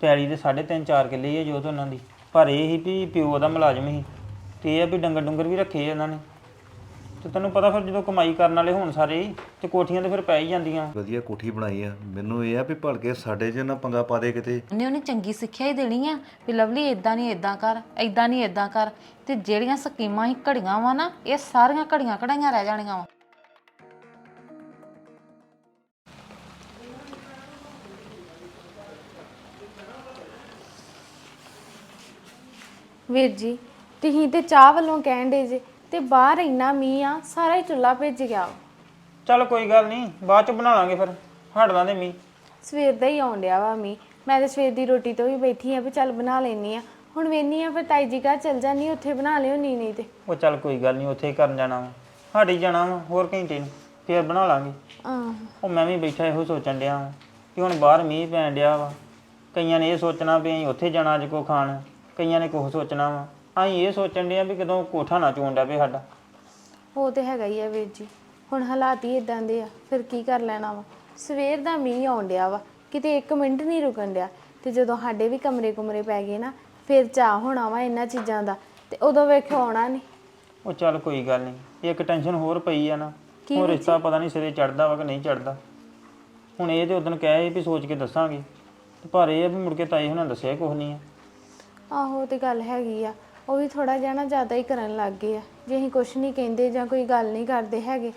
ਪੈਲੀ ਦੇ 3.5 4 ਕਿੱਲੇ ਹੀ ਆ ਜੋਤ ਉਹਨਾਂ ਦੀ। ਪਰ ਇਹ ਹੀ ਵੀ ਪਿਓ ਦਾ ਮੁਲਾਜ਼ਮ ਸੀ ਤੇ ਇਹ ਆ ਵੀ ਡੰਗਰ ਡੁੰਗਰ ਵੀ ਰੱਖੇ ਆ ਉਹਨਾਂ ਨੇ। ਤੇ ਤੈਨੂੰ ਪਤਾ ਫਿਰ ਜਦੋਂ ਕਮਾਈ ਕਰਨ ਵਾਲੇ ਹੋਣ ਸਾਰੇ ਹੀ, ਤੇ ਕੋਠੀਆਂ ਤੇ ਫਿਰ ਪੈ ਹੀ ਜਾਂਦੀਆਂ। ਵਧੀਆ ਕੋਠੀ ਬਣਾਈ ਆ। ਮੈਨੂੰ ਇਹ ਆ ਵੀ ਭਲਕੇ ਸਾਡੇ 'ਚ ਨਾ ਪੰਗਾ ਪਾ ਦੇ ਕਿਤੇ। ਉਹਨੇ ਉਹਨੇ ਚੰਗੀ ਸਿੱਖਿਆ ਹੀ ਦੇਣੀ ਆ ਵੀ ਲਵਲੀ ਇਦਾਂ ਨਹੀਂ ਇਦਾਂ ਕਰ ਇਦਾਂ ਨਹੀਂ ਇਦਾਂ ਕਰ। ਤੇ ਜਿਹੜੀਆਂ ਸਕੀਮਾਂ ਹੀ ਘੜੀਆਂ ਵਾ ਨਾ ਇਹ ਸਾਰੀਆਂ ਘੜੀਆਂ ਘੜਾਈਆਂ ਰਹਿ ਜਾਣੀਆਂ ਵਾ। ਵੀਰ ਜੀ ਤੁਸੀਂ ਤੇ ਚਾਹ ਵੱਲੋਂ ਕਹਿਣ ਦੇ ਜੇ ਤੇ ਬਾਹਰ ਇੰਨਾ ਮੀਂਹ ਆ ਸਾਰਾ ਹੀ ਚੁੱਲਾ ਭਿੱਜ ਗਿਆ। ਚੱਲ ਕੋਈ ਗੱਲ ਨਹੀਂ ਬਾਅਦ ਚ ਬਣਾ ਲਾਂਗੇ ਫਿਰ ਹਟ ਲਾਂਦੇ ਮੀ ਸਵੇਰ ਦਾ ਹੀ ਆਉਣ ਡਿਆ ਵਾ ਮੀਂਹ। ਮੈਂ ਤੇ ਸਵੇਰ ਦੀ ਰੋਟੀ ਤੋਂ ਵੀ ਬੈਠੀ ਆ ਵੀ ਚੱਲ ਬਣਾ ਲੈਣੀ ਆ। ਹੁਣ ਵੇਨੀ ਆ ਫਿਰ ਤਾਈ ਜੀ ਘਰ ਚੱਲ ਜਾਨੀ ਉੱਥੇ ਬਣਾ ਲਿਓ ਨਹੀਂ ਨਹੀਂ ਤੇ। ਉਹ ਚੱਲ ਕੋਈ ਗੱਲ ਨਹੀਂ ਉੱਥੇ ਹੀ ਕਰਨ ਜਾਣਾ ਵਾ। ਹਟ ਹੀ ਜਾਣਾ ਵਾ ਹੋਰ ਘੰਟੇ ਨੂੰ ਫਿਰ ਬਣਾ ਲਾਂਗੇ। ਆਹ। ਉਹ ਮੈਂ ਵੀ ਬੈਠਾ ਇਹੋ ਸੋਚਣ ਡਿਆ ਵਾਂ ਕਿ ਹੁਣ ਬਾਹਰ ਮੀਂਹ ਪੈਣ ਡਿਆ ਵਾ। ਕਈਆਂ ਨੇ ਇਹ ਸੋਚਣਾ ਵੀ ਅਸੀਂ ਉੱਥੇ ਜਾਣਾ ਅੱਜ ਕੋ ਖਾਣ। ਕਈਆਂ ਨੇ ਕੁਛ ਸੋਚਣਾ ਵਾ। ਅਸੀਂ ਇਹ ਸੋਚਣ ਡਿਆ ਵੀ ਕਦੋਂ ਕੋਠਾ ਨਾ ਚੋਣ ਡਿਆ ਪਏ ਸਾਡਾ। ਉਹ ਤੇ ਹੈਗਾ ਹੀ ਆ ਵੀਰ ਜੀ। ਹੁਣ ਹਾਲਾਤ ਹੀ ਇਦਾਂ ਦੇ ਆ ਫਿਰ ਕੀ ਕਰ ਲੈਣਾ ਵਾ? ਸਵੇਰ ਦਾ ਮੀਂਹ ਆਉਣ ਡਿਆ ਵਾ ਕਿਤੇ 1 ਮਿੰਟ ਨਹੀਂ ਰੁਕਣ ਡਿਆ। ਤੇ ਜਦੋਂ ਸਾਡੇ ਵੀ ਕਮਰੇ ਕੁਮਰੇ ਪੈ ਗਏ ਨਾ ਫਿਰ ਚਾਹ ਹੋਣਾ ਵਾ ਇਹਨਾਂ ਚੀਜ਼ਾਂ ਦਾ। ਤੇ ਉਦੋਂ ਵੇਖਿਓ ਆਉਣਾ ਨਹੀਂ ਉਹ ਚੱਲ ਕੋਈ ਗੱਲ ਨਹੀਂ ਇੱਕ ਟੈਨਸ਼ਨ ਹੋਰ ਪਈ ਆ ਨਾ। ਉਹ ਰਿਸ਼ਤਾ ਪਤਾ ਨਹੀਂ ਸਿਰੇ ਚੜਦਾ ਵਾ ਕਿ ਨਹੀਂ ਚੜਦਾ। ਹੁਣ ਇਹ ਤੇ ਉਦੋਂ ਕਹੇ ਵੀ ਸੋਚ ਕੇ ਦੱਸਾਂਗੇ। ਤੇ ਪਰ ਇਹ ਆ ਵੀ ਮੁੜ ਕੇ ਤਾਈ ਹੁਣਾਂ ਦੱਸਿਆ ਕੁਝ ਨਹੀਂ ਆ। ਆਹੋ, ਉਹ ਤੇ ਗੱਲ ਹੈਗੀ ਆ। ਉਹ ਵੀ ਥੋੜਾ ਜਿਹਾ ਨਾ ਜ਼ਿਆਦਾ ਹੀ ਕਰਨ ਲੱਗ ਗਏ ਆ। ਜੇ ਅਸੀਂ ਕੁਝ ਨਹੀਂ ਕਹਿੰਦੇ ਜਾਂ ਕੋਈ ਗੱਲ ਨਹੀਂ ਕਰਦੇ ਹੈਗੇ,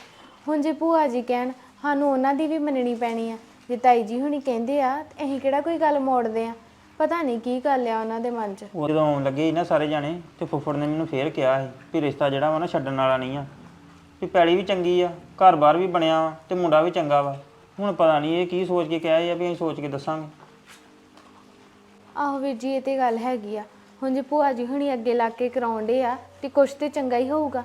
ਹੁਣ ਜੇ ਭੂਆ ਜੀ ਕਹਿਣ, ਸਾਨੂੰ ਉਹਨਾਂ ਦੀ ਵੀ ਮੰਨਣੀ ਪੈਣੀ ਆ। ਜੇ ਤਾਈ ਜੀ ਹੁਣੀ ਕਹਿੰਦੇ ਆ, ਤੇ ਅਸੀਂ ਕਿਹੜਾ ਕੋਈ ਗੱਲ ਮੋੜਦੇ ਆ? ਪਤਾ ਨਹੀਂ ਕੀ ਗੱਲ ਆ ਉਹਨਾਂ ਦੇ ਮਨ 'ਚ। ਉਹ ਜਦੋਂ ਆਉਣ ਲੱਗੇ ਸੀ ਨਾ ਸਾਰੇ ਜਾਣੇ, ਤੇ ਫੁੱਫੜ ਨੇ ਮੈਨੂੰ ਫੇਰ ਕਿਹਾ ਸੀ ਵੀ ਰਿਸ਼ਤਾ ਜਿਹੜਾ ਵਾ ਨਾ ਛੱਡਣ ਵਾਲਾ ਨਹੀਂ ਆ। ਵੀ ਪੈਲੀ ਵੀ ਚੰਗੀ ਆ ਘਰ-ਬਾਰ ਵੀ ਬਣਿਆ ਵਾ, ਤੇ ਮੁੰਡਾ ਵੀ ਚੰਗਾ ਵਾ। ਹੁਣ ਪਤਾ ਨਹੀਂ ਇਹ ਕੀ ਸੋਚ ਕੇ ਕਿਹਾ ਆ ਵੀ ਅਸੀਂ ਸੋਚ ਕੇ ਦੱਸਾਂਗੇ। ਆਹੋ ਵੀਰ ਜੀ ਇਹ ਤੇ ਗੱਲ ਹੈਗੀ ਆ। ਹੁਣ ਜੇ ਭੂਆ ਜੀ ਹੁਣੀ ਅੱਗੇ ਲਾ ਕੇ ਕਰਾਉਂਦੇ ਆ ਤੇ ਕੁਛ ਤੇ ਚੰਗਾ ਹੀ ਹੋਊਗਾ।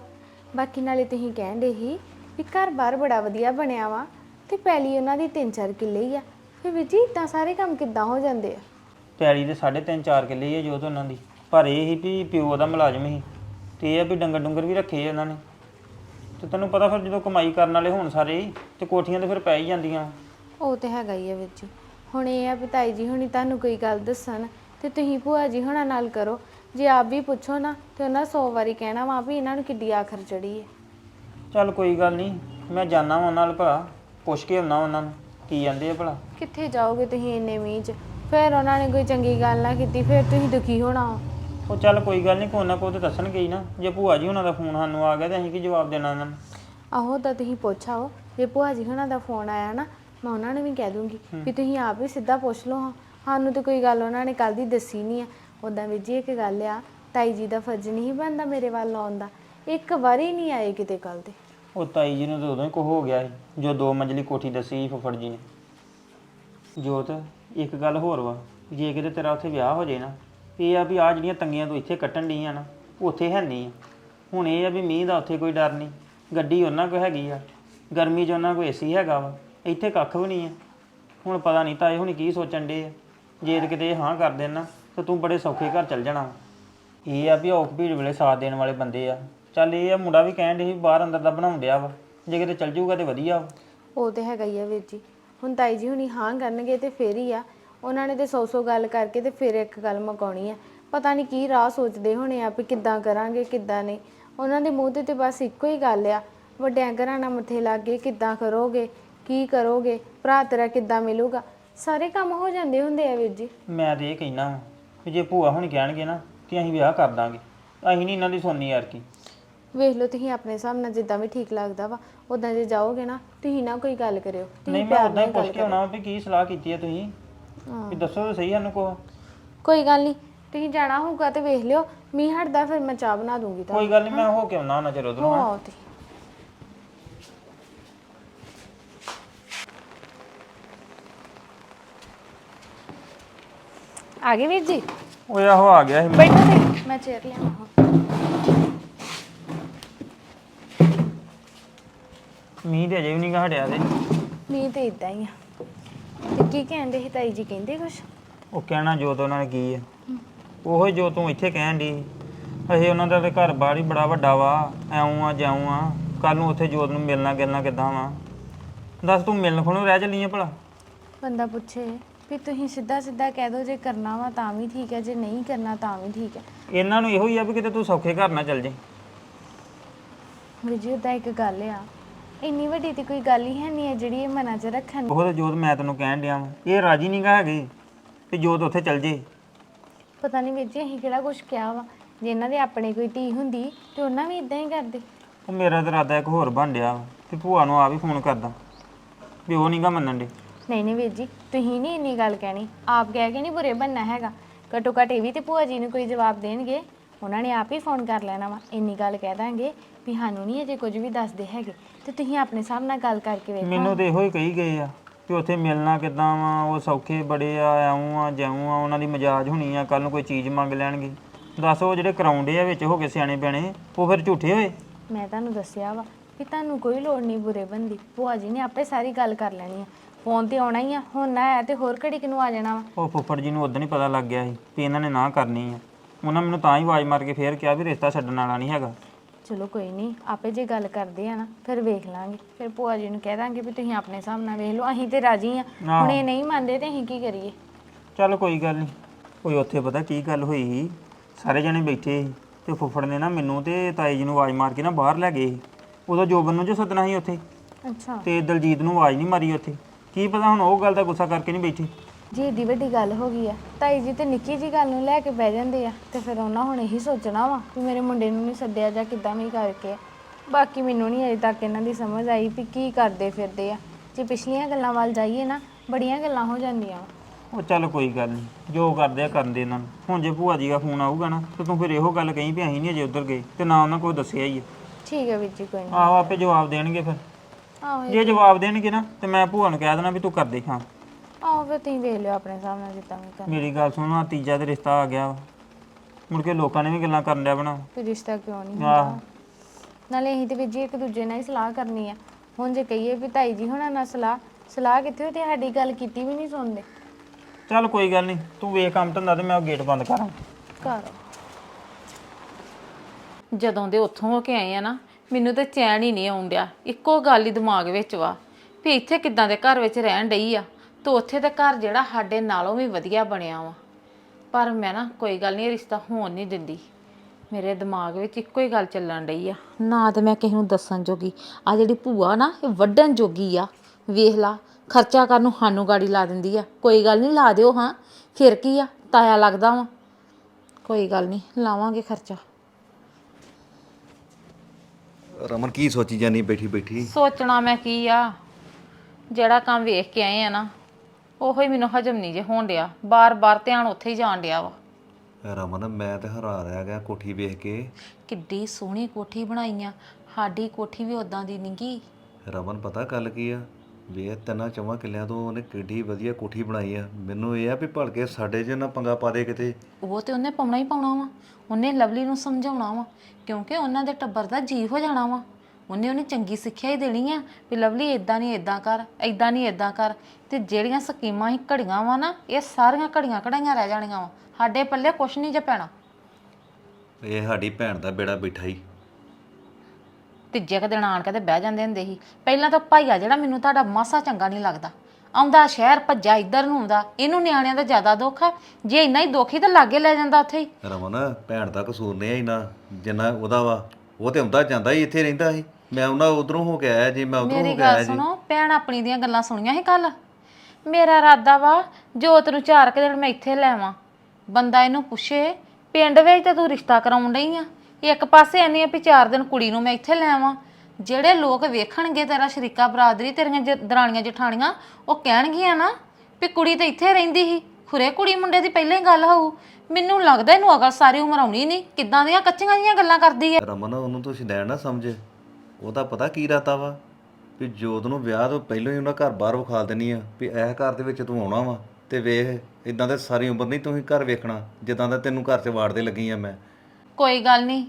ਬਾਕੀ ਨਾਲੇ ਤੁਸੀਂ ਕਹਿੰਦੇ ਹੀ ਵੀ ਘਰ-ਬਾਰ ਬੜਾ ਵਧੀਆ ਬਣਿਆ ਵਾ ਤੇ ਪੈਲੀ ਉਹਨਾਂ ਦੀ 3-4 ਕਿੱਲੇ ਹੀ ਆ। ਫਿਰ ਵੀਰ ਜੀ ਇਦਾਂ ਸਾਰੇ ਕੰਮ ਕਿੱਦਾਂ ਹੋ ਜਾਂਦੇ ਆ? ਪੈਲੀ ਦੇ 3.5 4 ਕਿੱਲੇ ਹੀ ਆ ਜੋਤ ਉਹਨਾਂ ਦੀ। ਪਰ ਇਹ ਹੀ ਵੀ ਪਿਓ ਦਾ ਮੁਲਾਜ਼ਮ ਸੀ ਤੇ ਇਹ ਆ ਵੀ ਡੰਗਰ ਡੁੰਗਰ ਵੀ ਰੱਖੇ ਆ ਉਹਨਾਂ ਨੇ। ਤੇ ਤੈਨੂੰ ਪਤਾ ਫਿਰ ਜਦੋਂ ਕਮਾਈ ਕਰਨ ਵਾਲੇ ਹੋਣ ਸਾਰੇ ਹੀ, ਤੇ ਕੋਠੀਆਂ ਤੇ ਫਿਰ ਪੈ ਹੀ ਜਾਂਦੀਆਂ। ਉਹ ਤੇ ਹੈਗਾ ਹੀ ਆ ਵੀਰ ਜੀ। ਹੁਣ ਇਹ ਆ ਵੀ ਤਾਈ ਜੀ ਹੁਣੀ ਤੁਹਾਨੂੰ ਕੋਈ ਗੱਲ ਦੱਸਣ ਤੇ ਤੁਸੀਂ ਭੂਆ ਜੀ ਹੁਣਾਂ ਨਾਲ ਕਰੋ। ਜੇ ਆਪ ਵੀ ਪੁੱਛੋ ਨਾ ਤੇ ਉਹਨਾਂ 100 ਵਾਰੀ ਕਹਿਣਾ ਵਾ ਵੀ ਇਹਨਾਂ ਨੂੰ ਕਿੱਡੀ ਆਖਰ ਚੜੀ ਹੈ ਚੱਲ ਕੋਈ ਗੱਲ ਨਹੀਂ ਮੈਂ ਜਾਣਾ ਉਹਨਾਂ ਨਾਲ ਭਲਾ ਪੁੱਛ ਕੇ ਆਉਣਾ ਉਹਨਾਂ ਨੂੰ ਕੀ ਜਾਂਦੇ ਆ ਭਲਾ। ਕਿੱਥੇ ਜਾਓਗੇ ਤੁਸੀਂ ਇੰਨੇ ਮੀਂਹ 'ਚ? ਫਿਰ ਉਹਨਾਂ ਨੇ ਕੋਈ ਚੰਗੀ ਗੱਲ ਨਾ ਕੀਤੀ ਫਿਰ ਤੁਸੀਂ ਦੁਖੀ ਹੋਣਾ ਵਾ। ਉਹ ਚੱਲ ਕੋਈ ਗੱਲ ਨਹੀਂ ਕੋਈ ਨਾ ਕੋਈ ਤੇ ਦੱਸਣਗੇ ਹੀ ਨਾ। ਜੇ ਭੂਆ ਜੀ ਉਹਨਾਂ ਦਾ ਫੋਨ ਸਾਨੂੰ ਆ ਗਿਆ ਤੇ ਅਸੀਂ ਕੀ ਜਵਾਬ ਦੇਣਾ ਉਹਨਾਂ ਨੂੰ? ਆਹੋ ਤਾਂ ਤੁਸੀਂ ਪੁੱਛਾਓ ਜੇ ਭੂਆ ਜੀ ਹੁਣਾਂ ਦਾ ਫੋਨ ਆਇਆ ਨਾ ਮੈਂ ਉਹਨਾਂ ਨੂੰ ਵੀ ਕਹਿ ਦੂੰਗੀ ਵੀ ਤੁਸੀਂ ਆਪ ਹੀ ਸਿੱਧਾ ਪੁੱਛ ਲਓ ਹਾਂ। ਸਾਨੂੰ ਤੇ ਕੋਈ ਗੱਲ ਉਹਨਾਂ ਨੇ ਕੱਲ ਦੀ ਦੱਸੀ ਨਹੀਂ ਆ। ਉਦਾਂ ਵੀ ਜੀ ਇੱਕ ਗੱਲ ਆ ਤਾਈ ਜੀ ਦਾ ਫਰਜ਼ ਨਹੀਂ ਬਣਦਾ ਮੇਰੇ ਵੱਲ ਆਉਣ ਦਾ। ਇੱਕ ਵਾਰੀ ਨਹੀਂ ਆਏ ਕਿਤੇ ਕੱਲ ਤੇ ਉਹ ਤਾਈ ਜੀ ਨੂੰ ਤਾਂ ਉਦੋਂ ਹੀ ਕੁਝ ਹੋ ਗਿਆ ਸੀ ਜੋ ਦੋ ਮੰਜ਼ਲੀ ਕੋਠੀ ਦੱਸੀ ਸੀ ਫੁੱਫੜ ਜੀ ਨੇ। ਜੋਤ ਇੱਕ ਗੱਲ ਹੋਰ ਵਾ ਜੇ ਕਿਤੇ ਤੇਰਾ ਉੱਥੇ ਵਿਆਹ ਹੋ ਜੇ ਨਾ ਇਹ ਆ ਵੀ ਆ ਜਿਹੜੀਆਂ ਤੰਗੀਆਂ ਤੂੰ ਇੱਥੇ ਕੱਟਣ ਡੀਆਂ ਨਾ ਉੱਥੇ ਹੈ ਨਹੀਂ ਆ। ਹੁਣ ਇਹ ਆ ਵੀ ਮੀਂਹ ਦਾ ਉੱਥੇ ਕੋਈ ਡਰ ਨਹੀਂ ਗੱਡੀ ਉਹਨਾਂ ਕੋਲ ਹੈਗੀ ਆ ਗਰਮੀ 'ਚ ਉਹਨਾਂ ਕੋਲ ਏਸੀ ਹੈਗਾ ਵਾ। ਇੱਥੇ ਕੱਖ ਵੀ ਨਹੀਂ ਆ। ਹੁਣ ਪਤਾ ਨਹੀਂ ਤਾਏ ਹੁਣ ਕੀ ਸੋਚਣ ਡੇ ਆ। ਜੇ ਤੇ ਕਿਤੇ ਹਾਂ ਕਰ ਦੇਣ ਤਾਂ ਤੂੰ ਬੜੇ ਸੌਖੇ ਘਰ ਚੱਲ ਜਾਣਾ ਇਹ ਆ ਵੀ ਔਖ ਭੀੜ ਵੇਲੇ ਸਾਥ ਦੇਣ ਵਾਲੇ ਬੰਦੇ ਆ। ਚੱਲ ਇਹ ਆ ਮੁੰਡਾ ਵੀ ਕਹਿਣ ਦੇ ਸੀ ਬਾਹਰ ਅੰਦਰ ਦਾ ਬਣਾਉਣ ਡਿਆ ਵਾ। ਜੇ ਕਿਤੇ ਚੱਲ ਜਾਊਗਾ ਤੇ ਵਧੀਆ ਵਾ। ਉਹ ਤੇ ਹੈਗਾ ਹੀ ਆ ਵੀਰ ਜੀ। ਹੁਣ ਤਾਈ ਜੀ ਹੁਣੀ ਹਾਂ ਕਰਨਗੇ ਤੇ ਫੇਰ ਹੀ ਆ। ਉਹਨਾਂ ਨੇ ਤੇ ਸੌ ਸੌ ਗੱਲ ਕਰਕੇ ਤੇ ਫਿਰ ਇੱਕ ਗੱਲ ਮੁਕਾਉਣੀ ਆ। ਪਤਾ ਨਹੀਂ ਕੀ ਰਾਹ ਸੋਚਦੇ ਹੋਣੇ ਆ ਵੀ ਕਿੱਦਾਂ ਕਰਾਂਗੇ, ਕਿੱਦਾਂ ਨਹੀਂ। ਉਹਨਾਂ ਦੇ ਮੂੰਹ ਤੇ ਤੇ ਬਸ ਇੱਕੋ ਹੀ ਗੱਲ ਆ। ਵੱਡਿਆਂ ਘਰਾਂ ਨਾਲ ਮੱਥੇ ਲੱਗ ਗਏ ਕਿੱਦਾਂ ਕਰੋਗੇ? ਕੀ ਕਰੋਗੇ? ਭਰਾ ਤੇਰਾ ਕਿੱਦਾਂ ਮਿਲੂਗਾ? ਸਾਰੇ ਕੰਮ ਹੋ ਜਾਂਦੇ ਹੁੰਦੇ ਆ ਵੀਰ ਜੀ। ਮੈਂ ਤੇ ਇਹ ਕਹਿਣਾ ਵਾ ਜੇ ਭੂਆ ਹੁਣ ਕਹਿਣਗੇ ਨਾ ਕਿ ਅਸੀਂ ਵਿਆਹ ਕਰ ਦਾਂਗੇ। ਅਸੀਂ ਨਹੀਂ ਇਹਨਾਂ ਦੀ ਸੁਣਨੀ ਯਾਰ ਕੀ ਵੇਖ ਲਓ ਤੁਸੀਂ ਆਪਣੇ ਹਿਸਾਬ ਨਾਲ ਜਿੱਦਾਂ ਵੀ ਠੀਕ ਲੱਗਦਾ ਵਾ ਉਦਾਂ ਜੇ ਜਾਓਗੇ ਨਾ ਤੁਸੀਂ ਨਾ ਕੋਈ ਗੱਲ ਕਰਿਓ। ਤੁਸੀਂ ਨਹੀਂ ਮੈਂ ਉਦਾਂ ਹੀ ਪੁੱਛ ਕੇ ਆਉਣਾ ਵੀ ਕੀ ਸਲਾਹ ਕੀਤੀ ਹੈ ਤੁਸੀਂ? ਵੀ ਦੱਸੋ ਤਾਂ ਸਹੀ ਸਾਨੂੰ ਕੋ ਕੋਈ ਗੱਲ ਨਹੀਂ ਤੁਸੀਂ ਜਾਣਾ ਹੋਊਗਾ ਤੇ ਵੇਖ ਲਿਓ ਮੀਂਹ ਹਟਦਾ ਫਿਰ ਮੈਂ ਚਾਹ ਬਣਾ ਦੂੰਗੀ ਤਾਂ ਕੋਈ ਗੱਲ ਨਹੀਂ ਮੈਂ ਹੋ? ਕੇ ਆਉਣਾ ਉਹਨਾਂ ਚਿਰ ਹੋ? ਉਧਰੋਂ ਆਓ ਤੇ ਆ ਗਏ ਵੀਰ ਜੀ? ਓਏ ਆਹੋ ਆ ਗਿਆ ਸੀ। ਬੈਠੋ ਤੇ ਮੈਂ ਚੇਅਰ ਲਿਆਵਾਂ ਮੀਂਹ ਤੇ ਅਜੇ ਵੀ ਨਹੀਂ ਗਾ ਹਟਿਆ ਤੇ। ਮੀਂਹ ਤੇ ਇਦਾਂ ਹੀ ਆ। ਤੇ ਕੀ ਕਹਿੰਦੇ ਸੀ ਤਾਈ ਜੀ ਕਹਿੰਦੇ ਕੁਛ? ਉਹ ਕਹਿਣਾ ਜੋ ਤਾਂ ਉਹਨਾਂ ਨੇ ਕੀ ਹੈ। ਉਹੋ ਜੋ ਤੂੰ ਇੱਥੇ ਕਹਿਣ ਦੀ ਅਸੀਂ ਉਹਨਾਂ ਦਾ ਤੇ ਘਰ ਬਾਹਰ ਹੀ ਬੜਾ ਵੱਡਾ ਵਾ। ਐਉਂ ਆ ਜਾਉਂ ਆ। ਕੱਲ ਨੂੰ ਉੱਥੇ ਜੋਤ ਨੂੰ ਮਿਲਣਾ ਗਿਲਣਾ ਕਿੱਦਾਂ ਵਾ? ਦੱਸ ਤੂੰ ਮਿਲਣ ਖਣੋ ਰਹਿ ਚੱਲੀ ਆ ਭਲਾ? ਬੰਦਾ ਪੁੱਛੇ। ਵੀ ਤੁਸੀਂ ਸਿੱਧਾ ਸਿੱਧਾ ਕਹਿ ਦਿਓ ਜੇ ਕਰਨਾ ਵਾ ਤਾਂ ਵੀ ਠੀਕ ਹੈ ਜੇ ਨਹੀਂ ਕਰਨਾ ਤਾਂ ਵੀ ਠੀਕ ਹੈ। ਇਹਨਾਂ ਨੂੰ ਇਹੋ ਹੀ ਆ ਵੀ ਕਿਤੇ ਤੂੰ ਸੌਖੇ ਘਰ ਨਾ ਚੱਲ ਜੇ। ਵੀਰ ਜੀ ਉਹਦਾ ਇੱਕ ਗੱਲ ਆ। ਇੰਨੀ ਵੱਡੀ ਤੇ ਕੋਈ ਗੱਲ ਹੀ ਹੈ ਨਹੀਂ ਹੈ ਜਿਹੜੀ ਇਹ ਮਨਾਂ 'ਚ ਰੱਖਣ। ਉਹ ਤਾਂ ਜੋਤ ਮੈਂ ਤੈਨੂੰ ਕਹਿਣ ਡਿਆ ਵਾਂ ਇਹ ਰਾਜੀ ਨਹੀਂ ਗਾ ਹੈਗੇ ਵੀ ਜੋਤ ਉੱਥੇ ਚੱਲ ਜੇ। ਪਤਾ ਨਹੀਂ ਵੀਰ ਜੀ ਅਸੀਂ ਕਿਹੜਾ ਕੁਝ ਕਿਹਾ ਵਾ। ਜੇ ਇਹਨਾਂ ਦੇ ਆਪਣੇ ਕੋਈ ਧੀ ਹੁੰਦੀ ਤੇ ਉਹਨਾਂ ਵੀ ਇਦਾਂ ਹੀ ਕਰਦੇ। ਉਹ ਮੇਰਾ ਤਾਂ ਇਰਾਦਾ ਇੱਕ ਹੋਰ ਬਣ ਡਿਆ ਵਾ ਵੀ ਭੂਆ ਨੂੰ ਆ ਵੀ ਫੋਨ ਕਰਦਾ ਵੀ ਉਹ ਨਹੀਂ ਗਾ ਮੰਨਣ ਦੇ ਨਹੀਂ ਨਹੀਂ ਵੀਰ ਜੀ ਤੁਸੀਂ ਨਹੀਂ ਇੰਨੀ ਗੱਲ ਕਹਿਣੀ। ਆਪ ਕਹਿ ਕੇ ਨਹੀਂ ਬੁਰੇ ਬੰਨਾ ਹੈਗਾ। ਘੱਟੋ ਘੱਟ ਇਹ ਵੀ ਤੇ ਭੂਆ ਜੀ ਨੂੰ ਕੋਈ ਜਵਾਬ ਦੇਣਗੇ। ਉਹਨਾਂ ਨੇ ਆਪ ਹੀ ਫੋਨ ਕਰ ਲੈਣਾ ਵਾ। ਇੰਨੀ ਗੱਲ ਕਹਿ ਦਾਂਗੇ ਵੀ ਸਾਨੂੰ ਨਹੀਂ ਅਜੇ ਕੁਝ ਵੀ ਦੱਸਦੇ ਹੈਗੇ। ਤੇ ਤੁਸੀਂ ਆਪਣੇ ਹਿਸਾਬ ਨਾਲ ਗੱਲ ਕਰਕੇ ਵੇਖੋ। ਮੈਨੂੰ ਤੇ ਇਹੋ ਹੀ ਕਹੀ ਗਏ ਆ ਕਿ ਉੱਥੇ ਮਿਲਣਾ ਕਿੱਦਾਂ ਵਾ ਉਹ ਸੌਖੇ ਬੜੇ ਆ ਆਉਂ ਆ ਜਾਉਂ ਆ ਉਹਨਾਂ ਦੀ ਮਜਾਜ ਹੋਣੀ ਆ ਕੱਲ ਨੂੰ ਕੋਈ ਚੀਜ਼ ਮੰਗ ਲੈਣਗੇ। ਦੱਸ ਉਹ ਜਿਹੜੇ ਕਰਾਉਂਦੇ ਆ ਵਿੱਚ ਹੋ ਕੇ ਸਿਆਣੇ ਬਿਆਣੇ ਉਹ ਫਿਰ ਝੂਠੇ ਹੋਏ? ਮੈਂ ਤੁਹਾਨੂੰ ਦੱਸਿਆ ਵਾ ਕਿ ਤੁਹਾਨੂੰ ਕੋਈ ਲੋੜ ਨਹੀਂ ਬੁਰੇ ਬੰਦੀ ਭੂਆ ਜੀ ਨੇ ਆਪੇ ਸਾਰੀ ਗੱਲ ਕਰ ਲੈਣੀ ਆ। ਫੋਨ ਤੇ ਆਉਣਾ ਹੀ ਆ ਹੁਣ ਨਾ ਆਇਆ ਤੇ ਹੋਰ ਘੜੀ ਕਿਨੂੰ ਆ ਜਾਣਾ ਵਾ? ਉਹ ਫੁੱਫੜ ਜੀ ਨੂੰ ਉਦੋਂ ਹੀ ਪਤਾ ਲੱਗ ਗਿਆ ਸੀ ਵੀ ਇਹਨਾਂ ਨੇ ਨਾ ਕਰਨੀ ਆ। ਉਹਨਾਂ ਮੈਨੂੰ ਤਾਂ ਹੀ ਆਵਾਜ਼ ਮਾਰ ਕੇ ਫੇਰ ਕਿਹਾ ਵੀ ਰਿਸ਼ਤਾ ਛੱਡਣ ਵਾਲਾ ਨਹੀਂ ਹੈਗਾ। ਚਲੋ ਕੋਈ ਨਹੀਂ ਆਪੇ ਜੇ ਗੱਲ ਕਰਦੇ ਆ ਨਾ ਫਿਰ ਵੇਖ ਲਾਂਗੇ। ਫਿਰ ਭੂਆ ਜੀ ਨੂੰ ਕਹਿ ਦਾਂਗੇ ਵੀ ਤੁਸੀਂ ਆਪਣੇ ਹਿਸਾਬ ਨਾਲ ਵੇਖ ਲਓ ਅਸੀਂ ਤੇ ਰਾਜੀ ਆ। ਹੁਣ ਇਹ ਨਹੀਂ ਮੰਨਦੇ ਤੇ ਅਸੀਂ ਕੀ ਕਰੀਏ? ਚੱਲ ਕੋਈ ਗੱਲ ਨਹੀਂ ਕੋਈ ਉੱਥੇ ਪਤਾ ਕੀ ਗੱਲ ਹੋਈ ਸੀ। ਸਾਰੇ ਜਣੇ ਬੈਠੇ ਸੀ ਤੇ ਫੁੱਫੜ ਨੇ ਨਾ ਮੈਨੂੰ ਤੇ ਤਾਈ ਜੀ ਨੂੰ ਆਵਾਜ਼ ਮਾਰ ਕੇ ਨਾ ਬਾਹਰ ਲੈ ਗਏ ਸੀ। ਉਦੋਂ ਜੋਬਨ ਨੂੰ ਜੋ ਸੱਦਣਾ ਸੀ ਉੱਥੇ ਅੱਛਾ। ਤੇ ਦਲਜੀਤ ਨੂੰ ਆਵਾਜ਼ ਨਹੀਂ ਮਾਰੀ ਉੱਥੇ। ਕੀ ਪਤਾ ਹੁਣ ਉਹ ਗੱਲ ਦਾ ਗੁੱਸਾ ਕਰਕੇ ਨਹੀਂ ਬੈਠੇ? ਜੀ ਏਡੀ ਵੱਡੀ ਗੱਲ ਹੋ ਗਈ ਆ। ਤਾਈ ਜੀ ਤੇ ਨਿੱਕੀ ਜੀ ਗੱਲ ਨੂੰ ਲੈ ਕੇ ਬਹਿ ਜਾਂਦੇ ਆ ਤੇ ਫਿਰ ਉਹਨਾਂ ਹੁਣ ਇਹੀ ਸੋਚਣਾ ਵਾ ਵੀ ਮੇਰੇ ਮੁੰਡੇ ਨੂੰ ਨਹੀਂ ਸੱਦਿਆ ਜਾਂ ਕਿੱਦਾਂ ਵੀ ਕਰਕੇ। ਬਾਕੀ ਮੈਨੂੰ ਨਹੀਂ ਅਜੇ ਤੱਕ ਇਹਨਾਂ ਦੀ ਸਮਝ ਆਈ ਵੀ ਕੀ ਕਰਦੇ ਫਿਰਦੇ ਆ। ਜੇ ਪਿਛਲੀਆਂ ਗੱਲਾਂ ਵੱਲ ਜਾਈਏ ਨਾ ਬੜੀਆਂ ਗੱਲਾਂ ਹੋ ਜਾਂਦੀਆਂ ਵਾ। ਉਹ ਚੱਲ ਕੋਈ ਗੱਲ ਨਹੀਂ ਜੋ ਕਰਦੇ ਆ ਕਰਨ ਦੇ ਇਹਨਾਂ ਨੂੰ। ਹੁਣ ਜੇ ਭੂਆ ਜੀ ਦਾ ਫੋਨ ਆਊਗਾ ਨਾ ਤੇ ਤੂੰ ਫਿਰ ਇਹੋ ਗੱਲ ਕਹੀਂ ਵੀ ਅਸੀਂ ਨਹੀਂ ਅਜੇ ਉੱਧਰ ਗਏ ਤੇ ਨਾ ਉਹਨਾਂ ਕੋਲ ਦੱਸਿਆ ਹੀ ਹੈ ਠੀਕ ਹੈ ਵੀਰ ਜੀ ਕੋਈ ਨਹੀਂ ਆਹੋ ਆਪੇ ਜਵਾਬ ਦੇਣਗੇ ਫਿਰ। ਆਹੋ ਜੇ ਜਵਾਬ ਦੇਣਗੇ ਨਾ ਤੇ ਮੈਂ ਭੂਆ ਨੂੰ ਕਹਿ ਦੇਣਾ ਵੀ ਤੂੰ ਕਰ ਦੇ ਖਾਂ। ਆਹੋ ਫਿਰ ਤੁਸੀਂ ਵੇਖ ਲਿਓ ਆਪਣੇ ਹਿਸਾਬ ਨਾਲ ਜਿੱਦਾਂ ਵੀ ਕਰਨਾ। ਮੇਰੀ ਗੱਲ ਸੁਣੋ ਤੀਜਾ ਤੇ ਰਿਸ਼ਤਾ ਆ ਗਿਆ ਵਾ। ਮੁੜ ਕੇ ਲੋਕਾਂ ਨੇ ਵੀ ਗੱਲਾਂ ਕਰਨ ਡਿਆ ਬਣਾ। ਫਿਰ ਰਿਸ਼ਤਾ ਕਿਉਂ ਨਹੀਂ ਆਹ। ਹੁੰਦਾ ਨਾਲੇ ਅਸੀਂ ਤੇ ਵੀਰ ਜੀ ਇੱਕ ਦੂਜੇ ਨਾਲ ਹੀ ਸਲਾਹ ਕਰਨੀ ਆ। ਹੁਣ ਜੇ ਕਹੀਏ ਵੀ ਤਾਈ ਜੀ ਹੁਣਾਂ ਨਾਲ ਸਲਾਹ ਸਲਾਹ ਕਿੱਥੇ ਹੋ ਤੇ ਸਾਡੀ ਗੱਲ ਕੀਤੀ ਵੀ ਨਹੀਂ ਸੁਣਦੇ? ਚੱਲ ਕੋਈ ਗੱਲ ਨਹੀਂ ਤੂੰ ਵੇਖ ਕੰਮ ਧੰਦਾ ਤੇ ਮੈਂ ਉਹ ਗੇਟ ਬੰਦ ਕਰਾਂ। ਘਰ ਜਦੋਂ ਦੇ ਉੱਥੋਂ ਹੋ ਕੇ ਆਏ ਆ ਨਾ ਮੈਨੂੰ ਤਾਂ ਚੈਨ ਹੀ ਨਹੀਂ ਆਉਣ ਡਿਆ। ਇੱਕੋ ਗੱਲ ਹੀ ਦਿਮਾਗ ਵਿੱਚ ਵਾ ਵੀ ਇੱਥੇ ਕਿੱਦਾਂ ਦੇ ਘਰ ਵਿੱਚ ਰਹਿਣ ਡਈ ਆ। ਤੇ ਉੱਥੇ ਤੇ ਘਰ ਜਿਹੜਾ ਸਾਡੇ ਨਾਲੋਂ ਵੀ ਵਧੀਆ ਬਣਿਆ ਵਾ। ਪਰ ਮੈਂ ਨਾ ਕੋਈ ਗੱਲ ਨਹੀਂ ਇਹ ਰਿਸ਼ਤਾ ਹੋਣ ਨਹੀਂ ਦਿੰਦੀ। ਮੇਰੇ ਦਿਮਾਗ ਵਿੱਚ ਇੱਕੋ ਹੀ ਗੱਲ ਚੱਲਣ ਡਈ ਆ। ਨਾ ਤੇ ਮੈਂ ਕਿਸੇ ਨੂੰ ਦੱਸਣ ਜੋਗੀ। ਆ ਜਿਹੜੀ ਭੂਆ ਨਾ, ਇਹ ਵੱਢਣ ਜੋਗੀ ਆ। ਵੇਖ ਲਾ, ਖਰਚਾ ਕਰਨ ਨੂੰ ਸਾਨੂੰ ਗਾੜੀ ਲਾ ਦਿੰਦੀ ਆ। ਕੋਈ ਗੱਲ ਨਹੀਂ, ਲਾ ਦਿਓ ਹਾਂ। ਫਿਰ ਕੀ ਆ? ਤਾਇਆ ਲੱਗਦਾ ਵਾ। ਕੋਈ ਗੱਲ ਨਹੀਂ, ਲਾਵਾਂਗੇ ਖਰਚਾ। ਰਮਨ ਕੀ ਸੋਚੀ ਜਾਨੀ ਬੈਠੀ ਬੈਠੀ? ਸੋਚਣਾ ਮੈਂ ਕੀ ਆ? ਜਿਹੜਾ ਕੰਮ ਵੇਖ ਕੇ ਆਏ ਆ ਨਾ ਉਹੋ ਹੀ ਮੈਨੂੰ ਹਜਮ ਨਹੀਂ ਜੇ ਹੋਣ ਡਿਆ। ਬਾਰ-ਬਾਰ ਧਿਆਨ ਉੱਥੇ ਹੀ ਜਾਣ ਡਿਆ ਵਾ। ਰਮਨ ਮੈਂ ਤੇ ਹੈਰਾਨ ਰਹਿ ਗਿਆ ਕੋਠੀ ਵੇਖ ਕੇ। ਕਿੱਡੀ ਸੋਹਣੀ ਕੋਠੀ ਬਣਾਈ ਆ। ਸਾਡੀ ਕੋਠੀ ਵੀ ਉਦਾਂ ਦੀ ਨਹੀਂਗੀ ਰਮਨ ਪਤਾ ਗੱਲ ਕੀ ਆ? ਵੇ ਤਿੰਨਾਂ ਚੌਵਾਂ ਕਿੱਲਿਆਂ ਤੋਂ ਉਹਨੇ ਕਿੱਡੀ ਵਧੀਆ ਕੋਠੀ ਬਣਾਈ ਆ। ਮੈਨੂੰ ਇਹ ਆ ਵੀ ਭਲਕੇ ਸਾਡੇ 'ਚ ਨਾ ਪੰਗਾ ਪਾ ਦੇ ਕਿਤੇ। ਉਹ ਤੇ ਉਹਨੇ ਪਾਉਣਾ ਹੀ ਪਾਉਣਾ ਵਾ। ਉਹਨੇ ਲਵਲੀ ਨੂੰ ਸਮਝਾਉਣਾ ਵਾ ਕਿਉਂਕਿ ਉਹਨਾਂ ਦੇ ਟੱਬਰ ਦਾ ਜੀ ਹੋ ਜਾਣਾ ਵਾ। ਉਹਨੇ ਉਹਨੇ ਚੰਗੀ ਸਿੱਖਿਆ ਹੀ ਦੇਣੀ ਆ ਵੀ ਲਵਲੀ ਇਦਾਂ ਨਹੀਂ ਇਦਾਂ ਕਰ ਇਦਾਂ ਨਹੀਂ ਇਦਾਂ ਕਰ। ਤੇ ਜਿਹੜੀਆਂ ਸਕੀਮਾਂ ਹੀ ਘੜੀਆਂ ਵਾ ਨਾ ਇਹ ਸਾਰੀਆਂ ਘੜੀਆਂ ਕਢਾਈਆਂ ਰਹਿ ਜਾਣੀਆਂ ਵਾ। ਸਾਡੇ ਪੱਲੇ ਕੁਛ ਨਹੀਂ ਜੇ ਪੈਣਾ। ਇਹ ਸਾਡੀ ਭੈਣ ਦਾ ਬੇੜਾ ਬੈਠਾ ਹੀ। ਤੀਜੇ ਕੁ ਦਿਨ ਆਣ ਕੇ ਤੇ ਬਹਿ ਜਾਂਦੇ ਹੁੰਦੇ ਸੀ। ਪਹਿਲਾਂ ਤਾਂ ਭਾਈਆ ਜਿਹੜਾ ਮੈਨੂੰ ਤੁਹਾਡਾ ਮਾਸਾ ਚੰਗਾ ਨਹੀਂ ਲੱਗਦਾ। ਆਉਂਦਾ ਸ਼ਹਿਰ ਭੱਜਾ ਇੱਧਰ ਨੂੰ ਆਉਂਦਾ ਇਹਨੂੰ ਨਿਆਣਿਆਂ ਦਾ ਜ਼ਿਆਦਾ ਦੁੱਖ ਆ। ਜੇ ਇੰਨਾ ਹੀ ਦੁਖੀ ਤਾਂ ਲਾਗੇ ਲੈ ਜਾਂਦਾ ਉੱਥੇ ਹੀ। ਰਮਨ ਭੈਣ ਦਾ ਕਸੂਰ ਨਹੀਂ ਆ ਇੰਨਾ ਜਿੰਨਾ ਉਹਦਾ ਵਾ। ਉਹ ਤੇ ਆਉਂਦਾ ਜਾਂਦਾ ਹੀ ਇੱਥੇ ਰਹਿੰਦਾ ਸੀ। ਮੈਂ ਉਹਨਾਂ ਉਧਰੋਂ ਹੋ ਕੇ ਆਇਆ ਜੀ ਮੈਂ ਉਧਰੋਂ ਮੇਰੀ ਹੋ ਕੇ ਆਇਆ ਗੱਲ ਜੀ। ਸੁਣੋ ਭੈਣ ਆਪਣੀ ਦੀਆਂ ਗੱਲਾਂ ਸੁਣੀਆਂ ਸੀ ਕੱਲ ਮੇਰਾ ਇਰਾਦਾ ਵਾ ਜੋਤ ਨੂੰ ਚਾਰ ਕੁ ਦਿਨ ਮੈਂ ਇੱਥੇ ਲੈਵਾਂ ਬੰਦਾ ਇਹਨੂੰ ਪੁੱਛੇ ਪਿੰਡ ਵਿੱਚ ਤੇ ਤੂੰ ਰਿਸ਼ਤਾ ਕਰਾਉਣ ਡਈ ਆ? ਇੱਕ ਪਾਸੇ ਐਨੀ ਆ ਵੀ ਚਾਰ ਦਿਨ ਕੁੜੀ ਨੂੰ ਮੈਂ ਇੱਥੇ ਲੈ ਲੈਵਾਂ ਜਿਹੜੇ ਲੋਕ ਵੇਖਣਗੇ ਤੇਰਾ ਸ਼ਰੀਕਾ ਬਰਾਦਰੀ, ਤੇਰੀਆਂ ਜ- ਦਰਾਣੀਆਂ ਜਠਾਣੀਆਂ, ਉਹ ਕਹਿਣਗੀਆਂ ਨਾ ਵੀ ਕੁੜੀ ਤਾਂ ਇੱਥੇ ਰਹਿੰਦੀ ਸੀ। ਖੁਰੇ ਕੁੜੀ ਮੁੰਡੇ ਦੀ ਪਹਿਲਾਂ ਹੀ ਗੱਲ ਹੋਊ। ਮੈਨੂੰ ਲੱਗਦਾ ਇਹਨੂੰ ਅਗਲ ਸਾਰੀ ਉਮਰ ਆਉਣੀ ਨਹੀਂ। ਕਿੱਦਾਂ ਦੀਆਂ ਕੱਚੀਆਂ ਜੀਆਂ ਗੱਲਾਂ ਕਰਦੀ ਆ ਰਮਨ, ਉਹਨੂੰ ਤੁਸੀਂ ਲੈਣ ਨਾ ਸਮਝ। ਉਹਦਾ ਪਤਾ ਕੀ ਰਾਤਾ ਵਾ ਵੀ ਜੋਤ ਨੂੰ ਵਿਆਹ ਤੋਂ ਪਹਿਲਾਂ ਹੀ ਉਹਨਾਂ ਘਰ ਬਾਹਰ ਵਿਖਾ ਦੇਣੀ ਆ ਵੀ ਇਹ ਘਰ ਦੇ ਵਿੱਚ ਤੂੰ ਆਉਣਾ ਵਾ ਤੇ ਵੇਖ ਇਦਾਂ ਦੇ ਸਾਰੀ ਉਮਰ ਨਹੀਂ ਤੁਸੀਂ ਘਰ ਵੇਖਣਾ, ਜਿੱਦਾਂ ਦਾ ਤੈਨੂੰ ਘਰ 'ਚ ਵਾੜਦੇ ਲੱਗੀ ਆ ਮੈਂ। ਕੋਈ ਗੱਲ ਨਹੀਂ।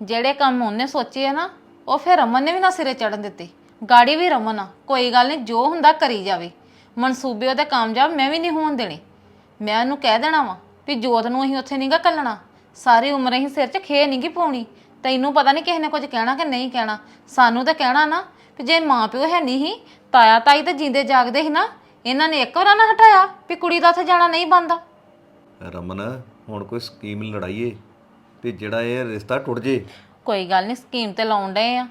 ਜਿਹੜੇ ਕੰਮ ਉਹਨੇ ਸੋਚੇ ਆ ਨਾ, ਉਹ ਫਿਰ ਰਮਨ ਨੇ ਵੀ ਨਾ ਸਿਰੇ ਚੜਨ ਦਿੱਤੇ। ਗਾੜੀ ਵੀ ਰਮਨ ਆ। ਕੋਈ ਗੱਲ ਨਹੀਂ, ਜੋ ਹੁੰਦਾ ਕਰੀ ਜਾਵੇ। ਮਨਸੂਬੇ ਉਹਦੇ ਕਾਮਯਾਬ ਮੈਂ ਵੀ ਨਹੀਂ ਹੋਣ ਦੇਣੇ। ਮੈਂ ਉਹਨੂੰ ਕਹਿ ਦੇਣਾ ਵਾ ਵੀ ਜੋਤ ਨੂੰ ਅਸੀਂ ਉੱਥੇ ਨਹੀਂਗਾ ਕੱਲਣਾ ਸਾਰੀ ਉਮਰ ਅਸੀਂ ਸਿਰ 'ਚ ਖੇ ਨਹੀਂਗੀ ਪਾਉਣੀ। ਤੈਨੂੰ ਪਤਾ ਨਹੀਂ ਕਿਸੇ ਨੇ ਕੁਝ ਕਹਿਣਾ ਕਿ ਨਹੀਂ ਕਹਿਣਾ। ਸਾਨੂੰ ਤਾਂ ਕਹਿਣਾ ਨਾ ਵੀ ਜੇ ਮਾਂ ਪਿਓ ਹੈ ਨਹੀਂ ਤਾਇਆ ਤਾਈ ਤਾਂ ਜਿੰਦੇ ਜਾਗਦੇ ਸੀ ਨਾ, ਇਹਨਾਂ ਨੇ ਇੱਕ ਵਾਰ ਨਾ ਹਟਾਇਆ ਵੀ ਕੁੜੀ ਦਾ ਉੱਥੇ ਜਾਣਾ ਨਹੀਂ ਬੰਦਾ ਰਮਨ, ਹੁਣ ਕੋਈ ਸਕੀਮ ਲੜਾਈਏ। ਵੀ ਜਿਹੜਾ ਇਹ ਰਿਸ਼ਤਾ ਟੁੱਟ ਜੇ। ਕੋਈ ਗੱਲ ਨਹੀਂ, ਸਕੀਮ ਤੇ ਲਾਉਣ ਡਏ ਆ।